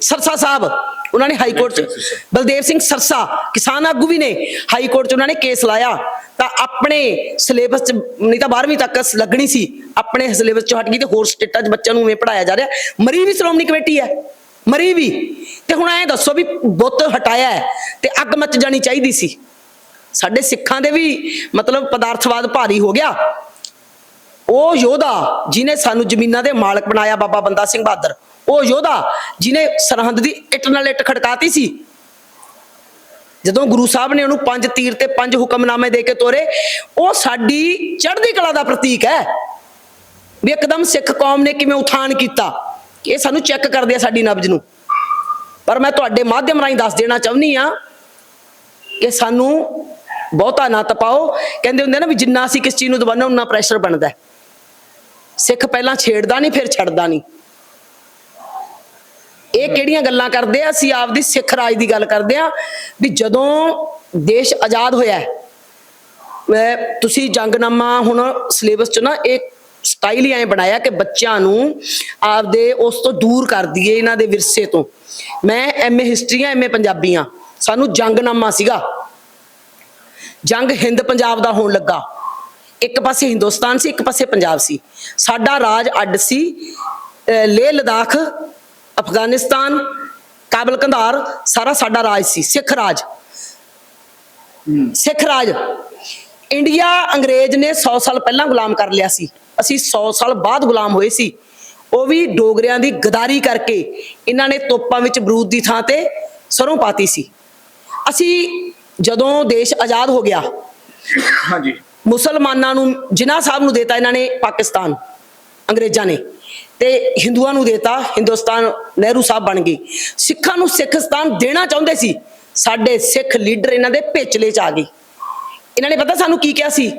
ਸਰਸਾ ਸਾਹਿਬ ਉਹਨਾਂ ਨੇ ਹਾਈ ਕੋਰਟ ਚ ਬਲਦੇਵ ਸਿੰਘ ਸਰਸਾ ਕਿਸਾਨ ਆਗੂ ਵੀ ਨੇ ਹਾਈ ਕੋਰਟ ਚ ਉਹਨਾਂ ਨੇ ਕੇਸ ਲਾਇਆ। ਤਾਂ ਆਪਣੇ ਸਿਲੇਬਸ ਚ ਨਹੀਂ ਤਾਂ 12ਵੀਂ ਤੱਕ ਲੱਗਣੀ ਸੀ ਆਪਣੇ ਸਿਲੇਬਸ ਚੋਂ ਹਟ ਗਈ ਤੇ ਹੋਰ ਸਟੇਟਾਂ 'ਚ ਬੱਚਿਆਂ ਨੂੰ ਉਵੇਂ ਪੜਾਇਆ ਜਾ ਰਿਹਾ। ਮਰੀ ਵੀ ਸ਼੍ਰੋਮਣੀ ਕਮੇਟੀ ਹੈ ਮਰੀ ਵੀ। ਤੇ ਹੁਣ ਐ ਦੱਸੋ ਵੀ ਬੁੱਤ ਹਟਾਇਆ ਤੇ ਅੱਗ ਮਚ ਜਾਣੀ ਚਾਹੀਦੀ ਸੀ। ਸਾਡੇ ਸਿੱਖਾਂ ਦੇ ਵੀ ਮਤਲਬ ਪਦਾਰਥਵਾਦ ਭਾਰੀ ਹੋ ਗਿਆ। ਉਹ ਯੋਧਾ ਜਿਨੇ ਸਾਨੂੰ ਜ਼ਮੀਨਾਂ ਦੇ ਮਾਲਕ ਬਣਾਇਆ ਬਾਬਾ ਬੰਦਾ ਸਿੰਘ ਬਹਾਦਰ। ਉਹ ਯੋਧਾ ਜਿਨੇ ਸਰਹੰਦ ਦੀ ਇੱਟ ਨਾਲ ਇੱਟ ਖੜਕਾਤੀ ਸੀ। ਜਦੋਂ ਗੁਰੂ ਸਾਹਿਬ ਨੇ ਉਹਨੂੰ ਪੰਜ ਤੀਰ ਤੇ ਪੰਜ ਹੁਕਮਨਾਮੇ ਦੇ ਕੇ ਤੋਰੇ, ਉਹ ਸਾਡੀ ਚੜ੍ਹਦੀ ਕਲਾ ਦਾ ਪ੍ਰਤੀਕ ਹੈ। ਵੀ ਇੱਕਦਮ ਸਿੱਖ ਕੌਮ ਨੇ ਕਿਵੇਂ ਉਥਾਨ ਕੀਤਾ। ਇਹ ਸਾਨੂੰ ਚੈੱਕ ਕਰਦੇ ਆ ਸਾਡੀ ਨਬਜ ਨੂੰ। ਪਰ ਮੈਂ ਤੁਹਾਡੇ ਮਾਧਿਅਮ ਰਾਹੀਂ ਦੱਸ ਦੇਣਾ ਚਾਹੁੰਦੀ ਆ ਕਿ ਸਾਨੂੰ ਬਹੁਤਾ ਨਾ ਤਪਾਓ। ਕਹਿੰਦੇ ਹੁੰਦੇ ਨਾ ਵੀ ਜਿੰਨਾ ਅਸੀਂ ਕਿਸ ਚੀਜ਼ ਨੂੰ ਦਬਾਉਂਦੇ ਉਨਾ ਪ੍ਰੈਸ਼ਰ ਬਣਦਾ। ਸਿੱਖ ਪਹਿਲਾਂ ਛੇੜਦਾ ਨਹੀਂ, ਫਿਰ ਛੱਡਦਾ ਨਹੀਂ। ਇਹ ਕਿਹੜੀਆਂ ਗੱਲਾਂ ਕਰਦੇ ਆ? ਅਸੀਂ ਆਪਦੀ ਸਿੱਖ ਰਾਜ ਦੀ ਗੱਲ ਕਰਦੇ ਆ ਵੀ ਜਦੋਂ ਦੇਸ਼ ਆਜ਼ਾਦ ਹੋਇਆ ਤੁਸੀਂ ਜੰਗਨਾਮਾ ਹੁਣ ਸਿਲੇਬਸ ਚ ਨਾ ਇੱਕ ਸਟਾਈਲ ਹੀ ਐ ਬਣਾਇਆ ਕਿ ਬੱਚਿਆਂ ਨੂੰ ਆਪਦੇ ਉਸ ਤੋਂ ਦੂਰ ਕਰ ਦਈਏ ਇਹਨਾਂ ਦੇ ਵਿਰਸੇ ਤੋਂ। ਮੈਂ ਐਮਏ ਹਿਸਟਰੀ ਆ ਐਮਏ ਪੰਜਾਬੀ ਆ। ਸਾਨੂੰ ਜੰਗਨਾਮਾ ਸੀਗਾ। ਜੰਗ ਹਿੰਦ ਪੰਜਾਬ ਦਾ ਹੋਣ ਲੱਗਾ। ਇੱਕ ਪਾਸੇ ਹਿੰਦੁਸਤਾਨ ਸੀ, ਇੱਕ ਪਾਸੇ ਪੰਜਾਬ ਸੀ। ਸਾਡਾ ਰਾਜ ਅੱਡ ਸੀ। ਲੇਹ ਲਦਾਖ ਅਫਗਾਨਿਸਤਾਨ ਕਾਬਲ ਕੰਧਾਰ ਸਾਰਾ ਸਾਡਾ ਰਾਜ ਸੀ ਸਿੱਖ ਰਾਜ। ਸਿੱਖ ਰਾਜ। ਇੰਡੀਆ ਅੰਗਰੇਜ਼ ਨੇ 100 ਸਾਲ ਪਹਿਲਾਂ ਗੁਲਾਮ ਕਰ ਲਿਆ ਸੀ। ਅਸੀਂ 100 ਸਾਲ ਬਾਅਦ ਗੁਲਾਮ ਹੋਏ ਸੀ। ਉਹ ਵੀ ਡੋਗਰਿਆਂ ਦੀ ਗਦਾਰੀ ਕਰਕੇ ਇਹਨਾਂ ਨੇ ਤੋਪਾਂ ਵਿੱਚ ਬਰੂਦ ਦੀ ਥਾਂ ਤੇ ਸਰੋਂ ਪਾਤੀ ਸੀ। ਅਸੀਂ ਜਦੋਂ ਦੇਸ਼ ਆਜ਼ਾਦ ਹੋ ਗਿਆ ਹਾਂਜੀ। ਮੁਸਲਮਾਨਾਂ ਨੂੰ ਜਿਨ੍ਹਾਂ ਸਾਹਿਬ ਨੂੰ ਦੇਤਾ ਇਹਨਾਂ ਨੇ ਪਾਕਿਸਤਾਨ ਅੰਗਰੇਜ਼ਾਂ ਨੇ। ਤੇ ਹਿੰਦੂਆਂ ਨੂੰ ਦੇਤਾ, ਹਿੰਦੁਸਤਾਨ ਨਹਿਰੂ ਸਾਹਿਬ ਬਣ ਗਈ ਸਿੱਖਾਂ ਨੂੰ ਸਿੱਖਸਤਾਨ ਦੇਣਾ ਚਾਹੁੰਦੇ ਸੀ। ਸਾਡੇ ਸਿੱਖ ਲੀਡਰ ਇਹਨਾਂ ਦੇ ਪੇਚਲੇ ਚ ਆ ਗਏ। ਇਹਨਾਂ ਨੇ ਪਤਾ ਸਾਨੂੰ ਕੀ ਕਿਹਾ ਸੀ?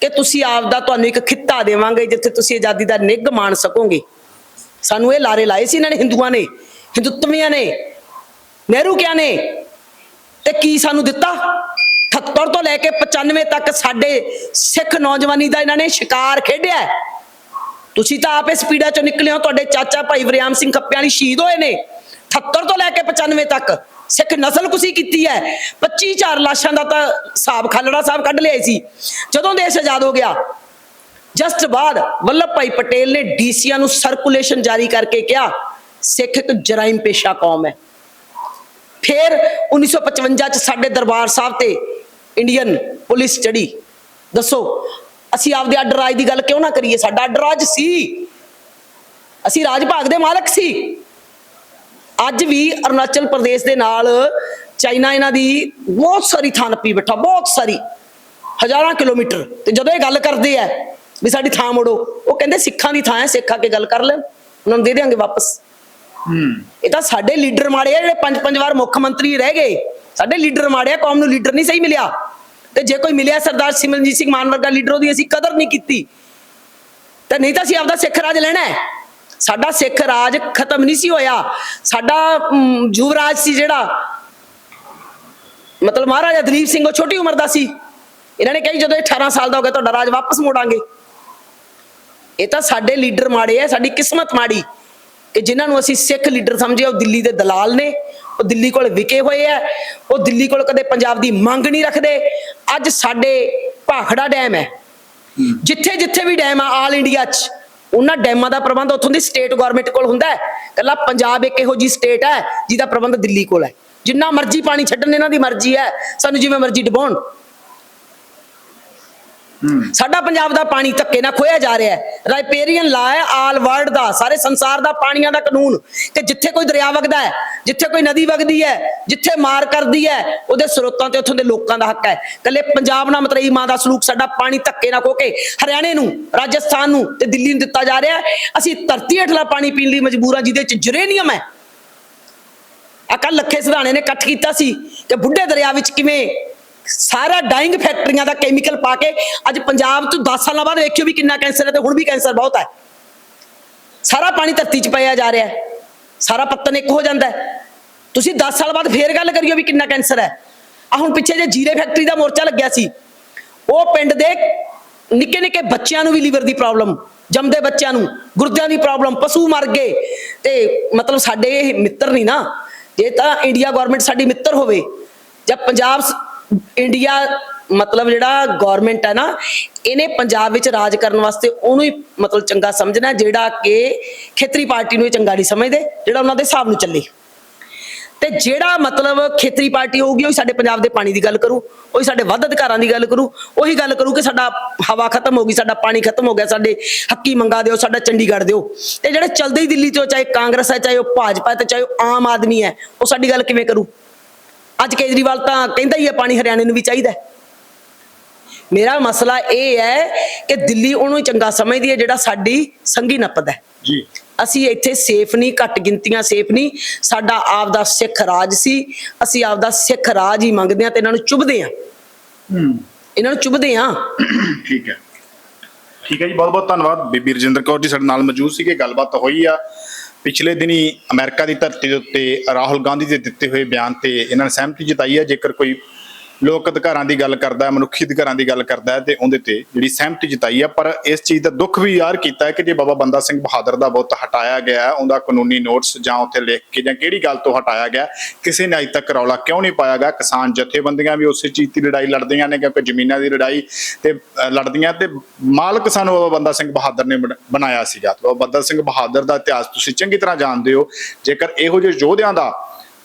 ਕਿ ਤੁਸੀਂ ਆਪ ਦਾ ਤੁਹਾਨੂੰ ਇੱਕ ਖਿੱਤਾ ਦੇਵਾਂਗੇ, ਜਿੱਥੇ ਤੁਸੀਂ ਆਜ਼ਾਦੀ ਦਾ ਨਿੱਘ ਮਾਣ ਸਕੋਗੇ। ਸਾਨੂੰ ਇਹ ਲਾਰੇ ਲਾਏ ਸੀ ਇਹਨਾਂ ਨੇ, ਹਿੰਦੂਆਂ ਨੇ। ਹਿੰਦੁੱਤਵੀਆਂ ਨੇ। ਨਹਿਰੂ ਕਿਆ ਨੇ? ਤੇ ਕੀ ਸਾਨੂੰ ਦਿੱਤਾ? 78 ਤੋਂ ਲੈ ਕੇ 95 ਤੱਕ ਸਾਡੇ ਸਿੱਖ ਨੌਜਵਾਨੀ ਦਾ ਇਹਨਾਂ ਨੇ ਸ਼ਿਕਾਰ ਖੇਡਿਆ ਤੁਸੀਂ ਤਾਂ ਆਪ ਇਸ ਪੀੜਾ ਚੋਂ ਨਿਕਲੇ ਹੋ, ਤੁਹਾਡੇ ਚਾਚਾ ਭਾਈ ਵਰਿਆਮ ਸਿੰਘ ਖੱਪਿਆਂ ਵਾਲੀ ਸ਼ਹੀਦ ਹੋਏ ਨੇ। 78 ਤੋਂ ਲੈ ਕੇ 95 ਤੱਕ ਸਿੱਖ ਨਸਲ ਕੁਸੀ ਕੀਤੀ ਹੈ। 25 ਚਾਰ ਲਾਸ਼ਾਂ ਦਾ ਤਾਂ ਹਿਸਾਬ ਖਾਲੜਾ ਸਾਹਿਬ ਕੱਢ ਲਿਆਏ ਸੀ। ਜਦੋਂ ਦੇਸ਼ ਆਜ਼ਾਦ ਹੋ ਗਿਆ ਜਸਟ ਬਾਅਦ ਵੱਲਭ ਭਾਈ ਪਟੇਲ ਨੇ ਡੀਸੀਆਂ ਨੂੰ ਸਰਕੂਲੇਸ਼ਨ ਜਾਰੀ ਕਰਕੇ ਕਿਹਾ, ਸਿੱਖ ਇੱਕ ਜਰਾਇਮ ਪੇਸ਼ਾ ਕੌਮ ਹੈ। ਫਿਰ 1955 ਚ ਸਾਡੇ ਦਰਬਾਰ ਸਾਹਿਬ ਤੇ ਇੰਡੀਅਨ ਪੁਲਿਸ ਚੜੀ ਦੱਸੋ ਅਸੀਂ ਆਪਦੇ ਅੱਡ ਰਾਜ ਦੀ ਗੱਲ ਕਿਉਂ ਨਾ ਕਰੀਏ? ਸਾਡਾ ਅੱਡ ਰਾਜ ਸੀ। ਅਸੀਂ ਰਾਜ ਭਾਗ ਦੇ ਮਾਲਕ ਸੀ। ਅੱਜ ਵੀ ਅਰੁਣਾਚਲ ਪ੍ਰਦੇਸ਼ ਦੇ ਨਾਲ ਚਾਈਨਾ ਇਹਨਾਂ ਦੀ ਬਹੁਤ ਸਾਰੀ ਥਾਂ ਨੱਪੀ ਬੈਠਾ ਬਹੁਤ ਸਾਰੀ। ਹਜ਼ਾਰਾਂ ਕਿਲੋਮੀਟਰ। ਤੇ ਜਦੋਂ ਇਹ ਗੱਲ ਕਰਦੇ ਆ ਵੀ ਸਾਡੀ ਥਾਂ ਮੋੜੋ ਉਹ ਕਹਿੰਦੇ ਸਿੱਖਾਂ ਦੀ ਥਾਂ ਹੈ ਸਿੱਖ ਆ ਕੇ ਗੱਲ ਕਰ ਲੈਣ। ਉਹਨਾਂ ਨੂੰ ਦੇ ਦੇਾਂਗੇ ਵਾਪਸ। ਇਹ ਤਾਂ ਸਾਡੇ ਲੀਡਰ ਮਾੜੇ ਆ ਜਿਹੜੇ ਪੰਜ ਪੰਜ ਵਾਰ ਮੁੱਖ ਮੰਤਰੀ ਰਹਿ ਗਏ। ਸਾਡੇ ਲੀਡਰ ਮਾੜੇ ਆ ਕੌਮ ਨੂੰ ਲੀਡਰ ਨਹੀਂ ਸਹੀ ਮਿਲਿਆ। ਤੇ ਜੇ ਕੋਈ ਮਿਲਿਆ ਸਰਦਾਰ ਸਿਮਰਨਜੀਤ ਸਿੰਘ ਮਾਨ ਵਰਗਾ ਲੀਡਰ ਉਹਦੀ ਅਸੀਂ ਕਦਰ ਨਹੀਂ ਕੀਤੀ, ਤੇ ਨਹੀਂ ਤਾਂ ਅਸੀਂ ਆਪਦਾ ਸਿੱਖ ਰਾਜ ਲੈਣਾ ਹੈ। ਸਾਡਾ ਸਿੱਖ ਰਾਜ ਖਤਮ ਨਹੀਂ ਸੀ ਹੋਇਆ। ਸਾਡਾ ਯੁਵਰਾਜ ਸੀ ਜਿਹੜਾ, ਮਤਲਬ ਮਹਾਰਾਜਾ ਦਲੀਪ ਸਿੰਘ, ਉਹ ਛੋਟੀ ਉਮਰ ਦਾ ਸੀ। ਇਹਨਾਂ ਨੇ ਕਹੀ ਜਦੋਂ ਇਹ 18 ਸਾਲ ਦਾ ਹੋ ਗਿਆ, ਤੁਹਾਡਾ ਰਾਜ ਵਾਪਸ ਮੋੜਾਂਗੇ। ਇਹ ਤਾਂ ਸਾਡੇ ਲੀਡਰ ਮਾੜੇ ਆ, ਸਾਡੀ ਕਿਸਮਤ ਮਾੜੀ। ਕਿ ਜਿਨ੍ਹਾਂ ਨੂੰ ਅਸੀਂ ਸਿੱਖ ਲੀਡਰ ਸਮਝਿਆ ਉਹ ਦਿੱਲੀ ਦੇ ਦਲਾਲ ਨੇ ਉਹ ਦਿੱਲੀ ਕੋਲ ਵਿਕੇ ਹੋਏ ਆ ਉਹ ਦਿੱਲੀ ਕੋਲ ਕਦੇ ਪੰਜਾਬ ਦੀ ਮੰਗ ਨਹੀਂ ਰੱਖਦੇ। ਅੱਜ ਸਾਡੇ ਭਾਖੜਾ ਡੈਮ ਹੈ। ਜਿੱਥੇ ਜਿੱਥੇ ਵੀ ਡੈਮ ਆ ਆਲ ਇੰਡੀਆ 'ਚ ਉਹਨਾਂ ਡੈਮਾਂ ਦਾ ਪ੍ਰਬੰਧ ਉੱਥੋਂ ਦੀ ਸਟੇਟ ਗਵਰਨਮੈਂਟ ਕੋਲ ਹੁੰਦਾ ਹੈ। ਕੱਲਾ ਪੰਜਾਬ ਇੱਕ ਇਹੋ ਜੀ ਸਟੇਟ ਹੈ ਜਿਹਦਾ ਪ੍ਰਬੰਧ ਦਿੱਲੀ ਕੋਲ ਹੈ। ਜਿੰਨਾ ਮਰਜ਼ੀ ਪਾਣੀ ਛੱਡਣ ਇਹਨਾਂ ਦੀ ਮਰਜ਼ੀ ਹੈ। ਸਾਨੂੰ ਜਿਵੇਂ ਮਰਜ਼ੀ ਡਬਾਉਣ। ਸਾਡਾ ਪੰਜਾਬ ਦਾ ਪਾਣੀ ਧੱਕੇ ਨਾਲ ਖੋਇਆ ਜਾ ਰਿਹਾ ਹੈ। ਰਾਈਪੇਰੀਅਨ ਲਾ ਹੈ ਆਲ ਵਰਲਡ ਦਾ, ਸਾਰੇ ਸੰਸਾਰ ਦਾ ਪਾਣੀਆਂ ਦਾ ਕਾਨੂੰਨ ਕਿ ਜਿੱਥੇ ਕੋਈ ਦਰਿਆ ਵਗਦਾ ਹੈ, ਜਿੱਥੇ ਕੋਈ ਨਦੀ ਵਗਦੀ ਹੈ, ਜਿੱਥੇ ਮਾਰ ਕਰਦੀ ਹੈ, ਉਹਦੇ ਸਰੋਤਾਂ ਤੇ ਉੱਥੋਂ ਦੇ ਲੋਕਾਂ ਦਾ ਹੱਕ ਹੈ। ਕੱਲੇ ਪੰਜਾਬ ਨਾਲ ਮਤਰਈ ਮਾਂ ਦਾ ਸਲੂਕ ਸਾਡਾ ਪਾਣੀ ਧੱਕੇ ਨਾਲ ਖੋ ਕੇ ਹਰਿਆਣੇ ਨੂੰ, ਰਾਜਸਥਾਨ ਨੂੰ ਤੇ ਦਿੱਲੀ ਨੂੰ ਦਿੱਤਾ ਜਾ ਰਿਹਾ ਅਸੀਂ ਧਰਤੀ ਹੇਠਲਾ ਪਾਣੀ ਪੀਣ ਲਈ ਮਜਬੂਰ ਹਾਂ ਜਿਹਦੇ ਚ ਯੂਰੇਨੀਅਮ ਹੈ ਅਕਲ ਲੱਖੇ ਸਿਧਾਣੇ ਨੇ ਇਕੱਠ ਕੀਤਾ ਸੀ ਕਿ ਬੁੱਢੇ ਦਰਿਆ ਵਿੱਚ ਕਿਵੇਂ ਸਾਰਾ ਡਾਈਂਗ ਫੈਕਟਰੀਆਂ ਦਾ ਕੈਮੀਕਲ ਪਾ ਕੇ ਅੱਜ ਪੰਜਾਬ ਤੋਂ 10 ਸਾਲਾਂ ਬਾਅਦ ਵੇਖਿਓ ਵੀ ਕਿੰਨਾ ਕੈਂਸਰ ਹੈ ਤੇ ਹੁਣ ਵੀ ਕੈਂਸਰ ਬਹੁਤ ਹੈ। ਸਾਰਾ ਪਾਣੀ ਧਰਤੀ 'ਚ ਪਾਇਆ ਜਾ ਰਿਹਾ ਹੈ। ਸਾਰਾ ਪੱਤਨ ਇੱਕ ਹੋ ਜਾਂਦਾ ਹੈ। ਤੁਸੀਂ 10 ਸਾਲ ਬਾਅਦ ਫੇਰ ਗੱਲ ਕਰਿਓ ਵੀ ਕਿੰਨਾ ਕੈਂਸਰ ਹੈ। ਆ ਹੁਣ ਪਿੱਛੇ ਜੇ ਜੀਰੇ ਫੈਕਟਰੀ ਦਾ ਮੋਰਚਾ ਲੱਗਿਆ ਸੀ। ਉਹ ਪਿੰਡ ਦੇ ਨਿੱਕੇ ਨਿੱਕੇ ਬੱਚਿਆਂ ਨੂੰ ਵੀ ਲੀਵਰ ਦੀ ਪ੍ਰੋਬਲਮ ਜੰਮਦੇ ਬੱਚਿਆਂ ਨੂੰ, ਗੁਰਦਿਆਂ ਦੀ ਪ੍ਰੋਬਲਮ ਪਸ਼ੂ ਮਰ ਗਏ। ਤੇ ਮਤਲਬ ਸਾਡੇ ਮਿੱਤਰ ਨਹੀਂ ਨਾ। ਜੇ ਤਾਂ ਇੰਡੀਆ ਗਵਰਨਮੈਂਟ ਸਾਡੀ ਮਿੱਤਰ ਹੋਵੇ ਜਾਂ ਪੰਜਾਬ ਇੰਡੀਆ ਮਤਲਬ ਜਿਹੜਾ ਗਵਰਨਮੈਂਟ ਹੈ ਨਾ, ਇਹਨੇ ਪੰਜਾਬ ਵਿੱਚ ਰਾਜ ਕਰਨ ਵਾਸਤੇ ਉਹਨੂੰ ਹੀ ਮਤਲਬ ਚੰਗਾ ਸਮਝਣਾ, ਜਿਹੜਾ ਕਿ ਖੇਤਰੀ ਪਾਰਟੀ ਨੂੰ ਚੰਗਾ ਨਹੀਂ ਸਮਝਦੇ, ਜਿਹੜਾ ਉਹਨਾਂ ਦੇ ਹਿਸਾਬ ਨੂੰ ਚੱਲੇ। ਤੇ ਜਿਹੜਾ ਮਤਲਬ ਖੇਤਰੀ ਪਾਰਟੀ ਹੋਊਗੀ, ਉਹ ਸਾਡੇ ਪੰਜਾਬ ਦੇ ਪਾਣੀ ਦੀ ਗੱਲ ਕਰੂ, ਉਹ ਸਾਡੇ ਵੱਧ ਅਧਿਕਾਰਾਂ ਦੀ ਗੱਲ ਕਰੂ, ਉਹੀ ਗੱਲ ਕਰੂ ਕਿ ਸਾਡਾ ਹਵਾ ਖਤਮ ਹੋ ਗਈ, ਸਾਡਾ ਪਾਣੀ ਖਤਮ ਹੋ ਗਿਆ, ਸਾਡੇ ਹੱਕੀ ਮੰਗਾ ਦਿਓ, ਸਾਡਾ ਚੰਡੀਗੜ੍ਹ ਦਿਓ। ਤੇ ਜਿਹੜੇ ਚਲਦੇ ਹੀ ਦਿੱਲੀ ਤੋਂ ਚਾਹੇ ਕਾਂਗਰਸ ਹੈ, ਚਾਹੇ ਉਹ ਭਾਜਪਾ ਤੇ ਚਾਹੇ ਉਹ ਆਮ ਆਦਮੀ ਹੈ, ਉਹ ਸਾਡੀ ਗੱਲ ਕਿਵੇਂ ਕਰੂ? ਅੱਜ ਕੇਜਰੀਵਾਲ ਤਾਂ ਕਹਿੰਦਾ ਹੀ ਹੈ ਪਾਣੀ ਹਰਿਆਣੇ ਨੂੰ ਵੀ ਚਾਹੀਦਾ ਹੈ। ਮੇਰਾ ਮਸਲਾ ਇਹ ਹੈ ਕਿ ਦਿੱਲੀ ਉਹਨੂੰ ਹੀ ਚੰਗਾ ਸਮਝਦੀ ਹੈ ਜਿਹੜਾ ਸਾਡੀ ਸੰਗੀ ਨੱਪਦਾ ਹੈ। ਜੀ। ਅਸੀਂ ਇੱਥੇ ਸੇਫ ਨਹੀਂ ਘੱਟ ਗਿਣਤੀਆਂ ਸੇਫ ਨਹੀਂ। ਸਾਡਾ ਆਪ ਦਾ ਸਿੱਖ ਰਾਜ ਸੀ। ਅਸੀਂ ਆਪ ਦਾ ਸਿੱਖ ਰਾਜ ਹੀ ਮੰਗਦੇ ਆ ਤੇ ਇਹਨਾਂ ਨੂੰ ਚੁਭਦੇ ਆ ਹੂੰ। ਇਹਨਾਂ ਨੂੰ ਚੁਭਦੇ ਆ ਠੀਕ ਹੈ। ਠੀਕ ਹੈ ਜੀ ਬਹੁਤ ਬਹੁਤ ਧੰਨਵਾਦ। ਬੀਬੀ ਰਜਿੰਦਰ ਕੌਰ ਜੀ ਸਾਡੇ ਨਾਲ ਮੌਜੂਦ ਸੀਗੇ। ਗੱਲਬਾਤ ਹੋਈ ਆ। ਪਿਛਲੇ ਦਿਨੀ ਅਮਰੀਕਾ ਦੀ ਧਰਤੀ ਦੇ ਉੱਤੇ ਰਾਹੁਲ ਗਾਂਧੀ ਦੇ ਦਿੱਤੇ ਹੋਏ ਬਿਆਨ ਤੇ ਇਹਨਾਂ ਨੇ ਸਹਿਮਤੀ ਜਤਾਈ ਹੈ, ਜੇਕਰ ਕੋਈ ਲੋਕ ਅਧਿਕਾਰਾਂ ਦੀ ਗੱਲ ਕਰਦਾ ਹੈ, ਮਨੁੱਖੀ ਅਧਿਕਾਰਾਂ ਦੀ ਗੱਲ ਕਰਦਾ ਹੈ ਤੇ ਉਹਦੇ ਤੇ ਜਿਹੜੀ ਸਹਿਮਤੀ ਜਤਾਈ ਹੈ, ਪਰ ਇਸ ਚੀਜ਼ ਦਾ ਦੁੱਖ ਵੀ ਯਾਰ ਕੀਤਾ ਹੈ ਕਿ ਜੇ ਬਾਬਾ ਬੰਦਾ ਸਿੰਘ ਬਹਾਦਰ ਦਾ ਬੁੱਤ ਹਟਾਇਆ ਗਿਆ ਉਹਦਾ ਕਾਨੂੰਨੀ ਨੋਟਿਸ ਜਾਂ ਉੱਥੇ ਲਿਖ ਕੇ ਜਾਂ ਕਿਹੜੀ ਗੱਲ ਤੋਂ ਹਟਾਇਆ ਗਿਆ ਕਿਸੇ ਨੇ ਅਜੇ ਤੱਕ ਰੌਲਾ ਕਿਉਂ ਨਹੀਂ ਪਾਇਆ ਗਿਆ ਕਿਸਾਨ ਜਥੇਬੰਦੀਆਂ ਵੀ ਉਸੇ ਚੀਜ਼ ਦੀ ਲੜਾਈ ਲੜਦੀਆਂ ਨੇ ਕਿਉਂਕਿ ਜ਼ਮੀਨਾਂ ਦੀ ਲੜਾਈ ਤੇ ਲੜਦੀਆਂ ਤੇ ਮਾਲਕ ਸਾਨੂੰ ਬਾਬਾ ਬੰਦਾ ਸਿੰਘ ਬਹਾਦਰ ਨੇ ਬਣ- ਬਣਾਇਆ ਸੀਗਾ। ਬਾਬਾ ਬੰਦਾ ਸਿੰਘ ਬਹਾਦਰ ਦਾ ਇਤਿਹਾਸ ਤੁਸੀਂ ਚੰਗੀ ਤਰ੍ਹਾਂ ਜਾਣਦੇ ਹੋ, ਜੇਕਰ ਇਹੋ ਜਿਹੇ ਯੋਧਿਆਂ ਦਾ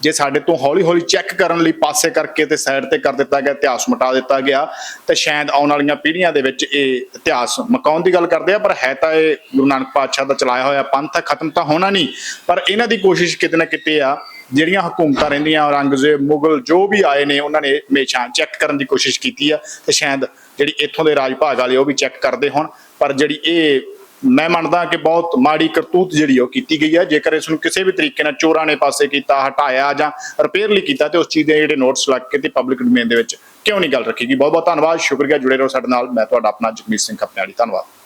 ਜੇ ਸਾਡੇ ਤੋਂ ਹੌਲੀ-ਹੌਲੀ ਚੈੱਕ ਕਰਨ ਲਈ ਪਾਸੇ ਕਰਕੇ ਤੇ ਸਾਈਡ ਤੇ ਕਰ ਦਿੱਤਾ ਗਿਆ, ਇਤਿਹਾਸ ਮਿਟਾ ਦਿੱਤਾ ਗਿਆ, ਤੇ ਸ਼ਾਇਦ ਆਉਣ ਵਾਲੀਆਂ ਪੀੜ੍ਹੀਆਂ ਦੇ ਵਿੱਚ ਇਹ ਇਤਿਹਾਸ ਮਕਾਉਣ ਦੀ ਗੱਲ ਕਰਦੇ ਆ, ਪਰ ਹੈ ਤਾਂ ਇਹ ਗੁਰੂ ਨਾਨਕ ਪਾਤਸ਼ਾਹ ਦਾ ਚਲਾਇਆ ਹੋਇਆ ਪੰਥ ਖਤਮ ਤਾਂ ਹੋਣਾ ਨਹੀਂ, ਪਰ ਇਹਨਾਂ ਦੀ ਕੋਸ਼ਿਸ਼ ਕਿਤੇ ਨਾ ਕਿਤੇ ਆ, ਜਿਹੜੀਆਂ ਹਕੂਮਤਾਂ ਰਹਿੰਦੀਆਂ, ਔਰੰਗਜ਼ੇਬ, ਮੁਗਲ, ਜੋ ਵੀ ਆਏ ਨੇ, ਉਹਨਾਂ ਨੇ ਹਮੇਸ਼ਾ ਚੈੱਕ ਕਰਨ ਦੀ ਕੋਸ਼ਿਸ਼ ਕੀਤੀ ਆ, ਤੇ ਸ਼ਾਇਦ ਜਿਹੜੀ ਇੱਥੋਂ ਦੇ ਰਾਜ ਭਾਗ ਵਾਲੇ ਉਹ ਵੀ ਚੈੱਕ ਕਰਦੇ ਹੋਣ, ਪਰ ਜਿਹੜੀ ਇਹ ਮੈਂ ਮੰਨਦਾ ਕਿ ਬਹੁਤ ਮਾੜੀ ਕਰਤੂਤ ਜਿਹੜੀ ਉਹ ਕੀਤੀ ਗਈ ਹੈ ਜੇਕਰ ਇਸ ਨੂੰ ਕਿਸੇ ਵੀ ਤਰੀਕੇ ਨਾਲ ਚੋਰਾਂ ਨੇ ਪਾਸੇ ਕੀਤਾ, ਹਟਾਇਆ ਜਾਂ ਰਿਪੇਅਰ ਲਈ ਕੀਤਾ, ਤੇ ਉਸ ਚੀਜ਼ ਦੇ ਜਿਹੜੇ ਨੋਟਸ ਲੱਗ ਕੇ ਤੇ ਪਬਲਿਕ ਡੋਮੇਨ ਦੇ ਵਿੱਚ ਕਿਉਂ ਨਹੀਂ ਗੱਲ ਰੱਖੀ ਗਈ? ਬਹੁਤ ਬਹੁਤ ਧੰਨਵਾਦ। ਸ਼ੁਕਰੀਆ ਜੁੜੇ ਰਹੋ ਸਾਡੇ ਨਾਲ। ਮੈਂ ਤੁਹਾਡਾ ਆਪਣਾ ਜਗਮੀਤ ਸਿੰਘ ਖਪਨੇਵਾਲੀ ਧੰਨਵਾਦ।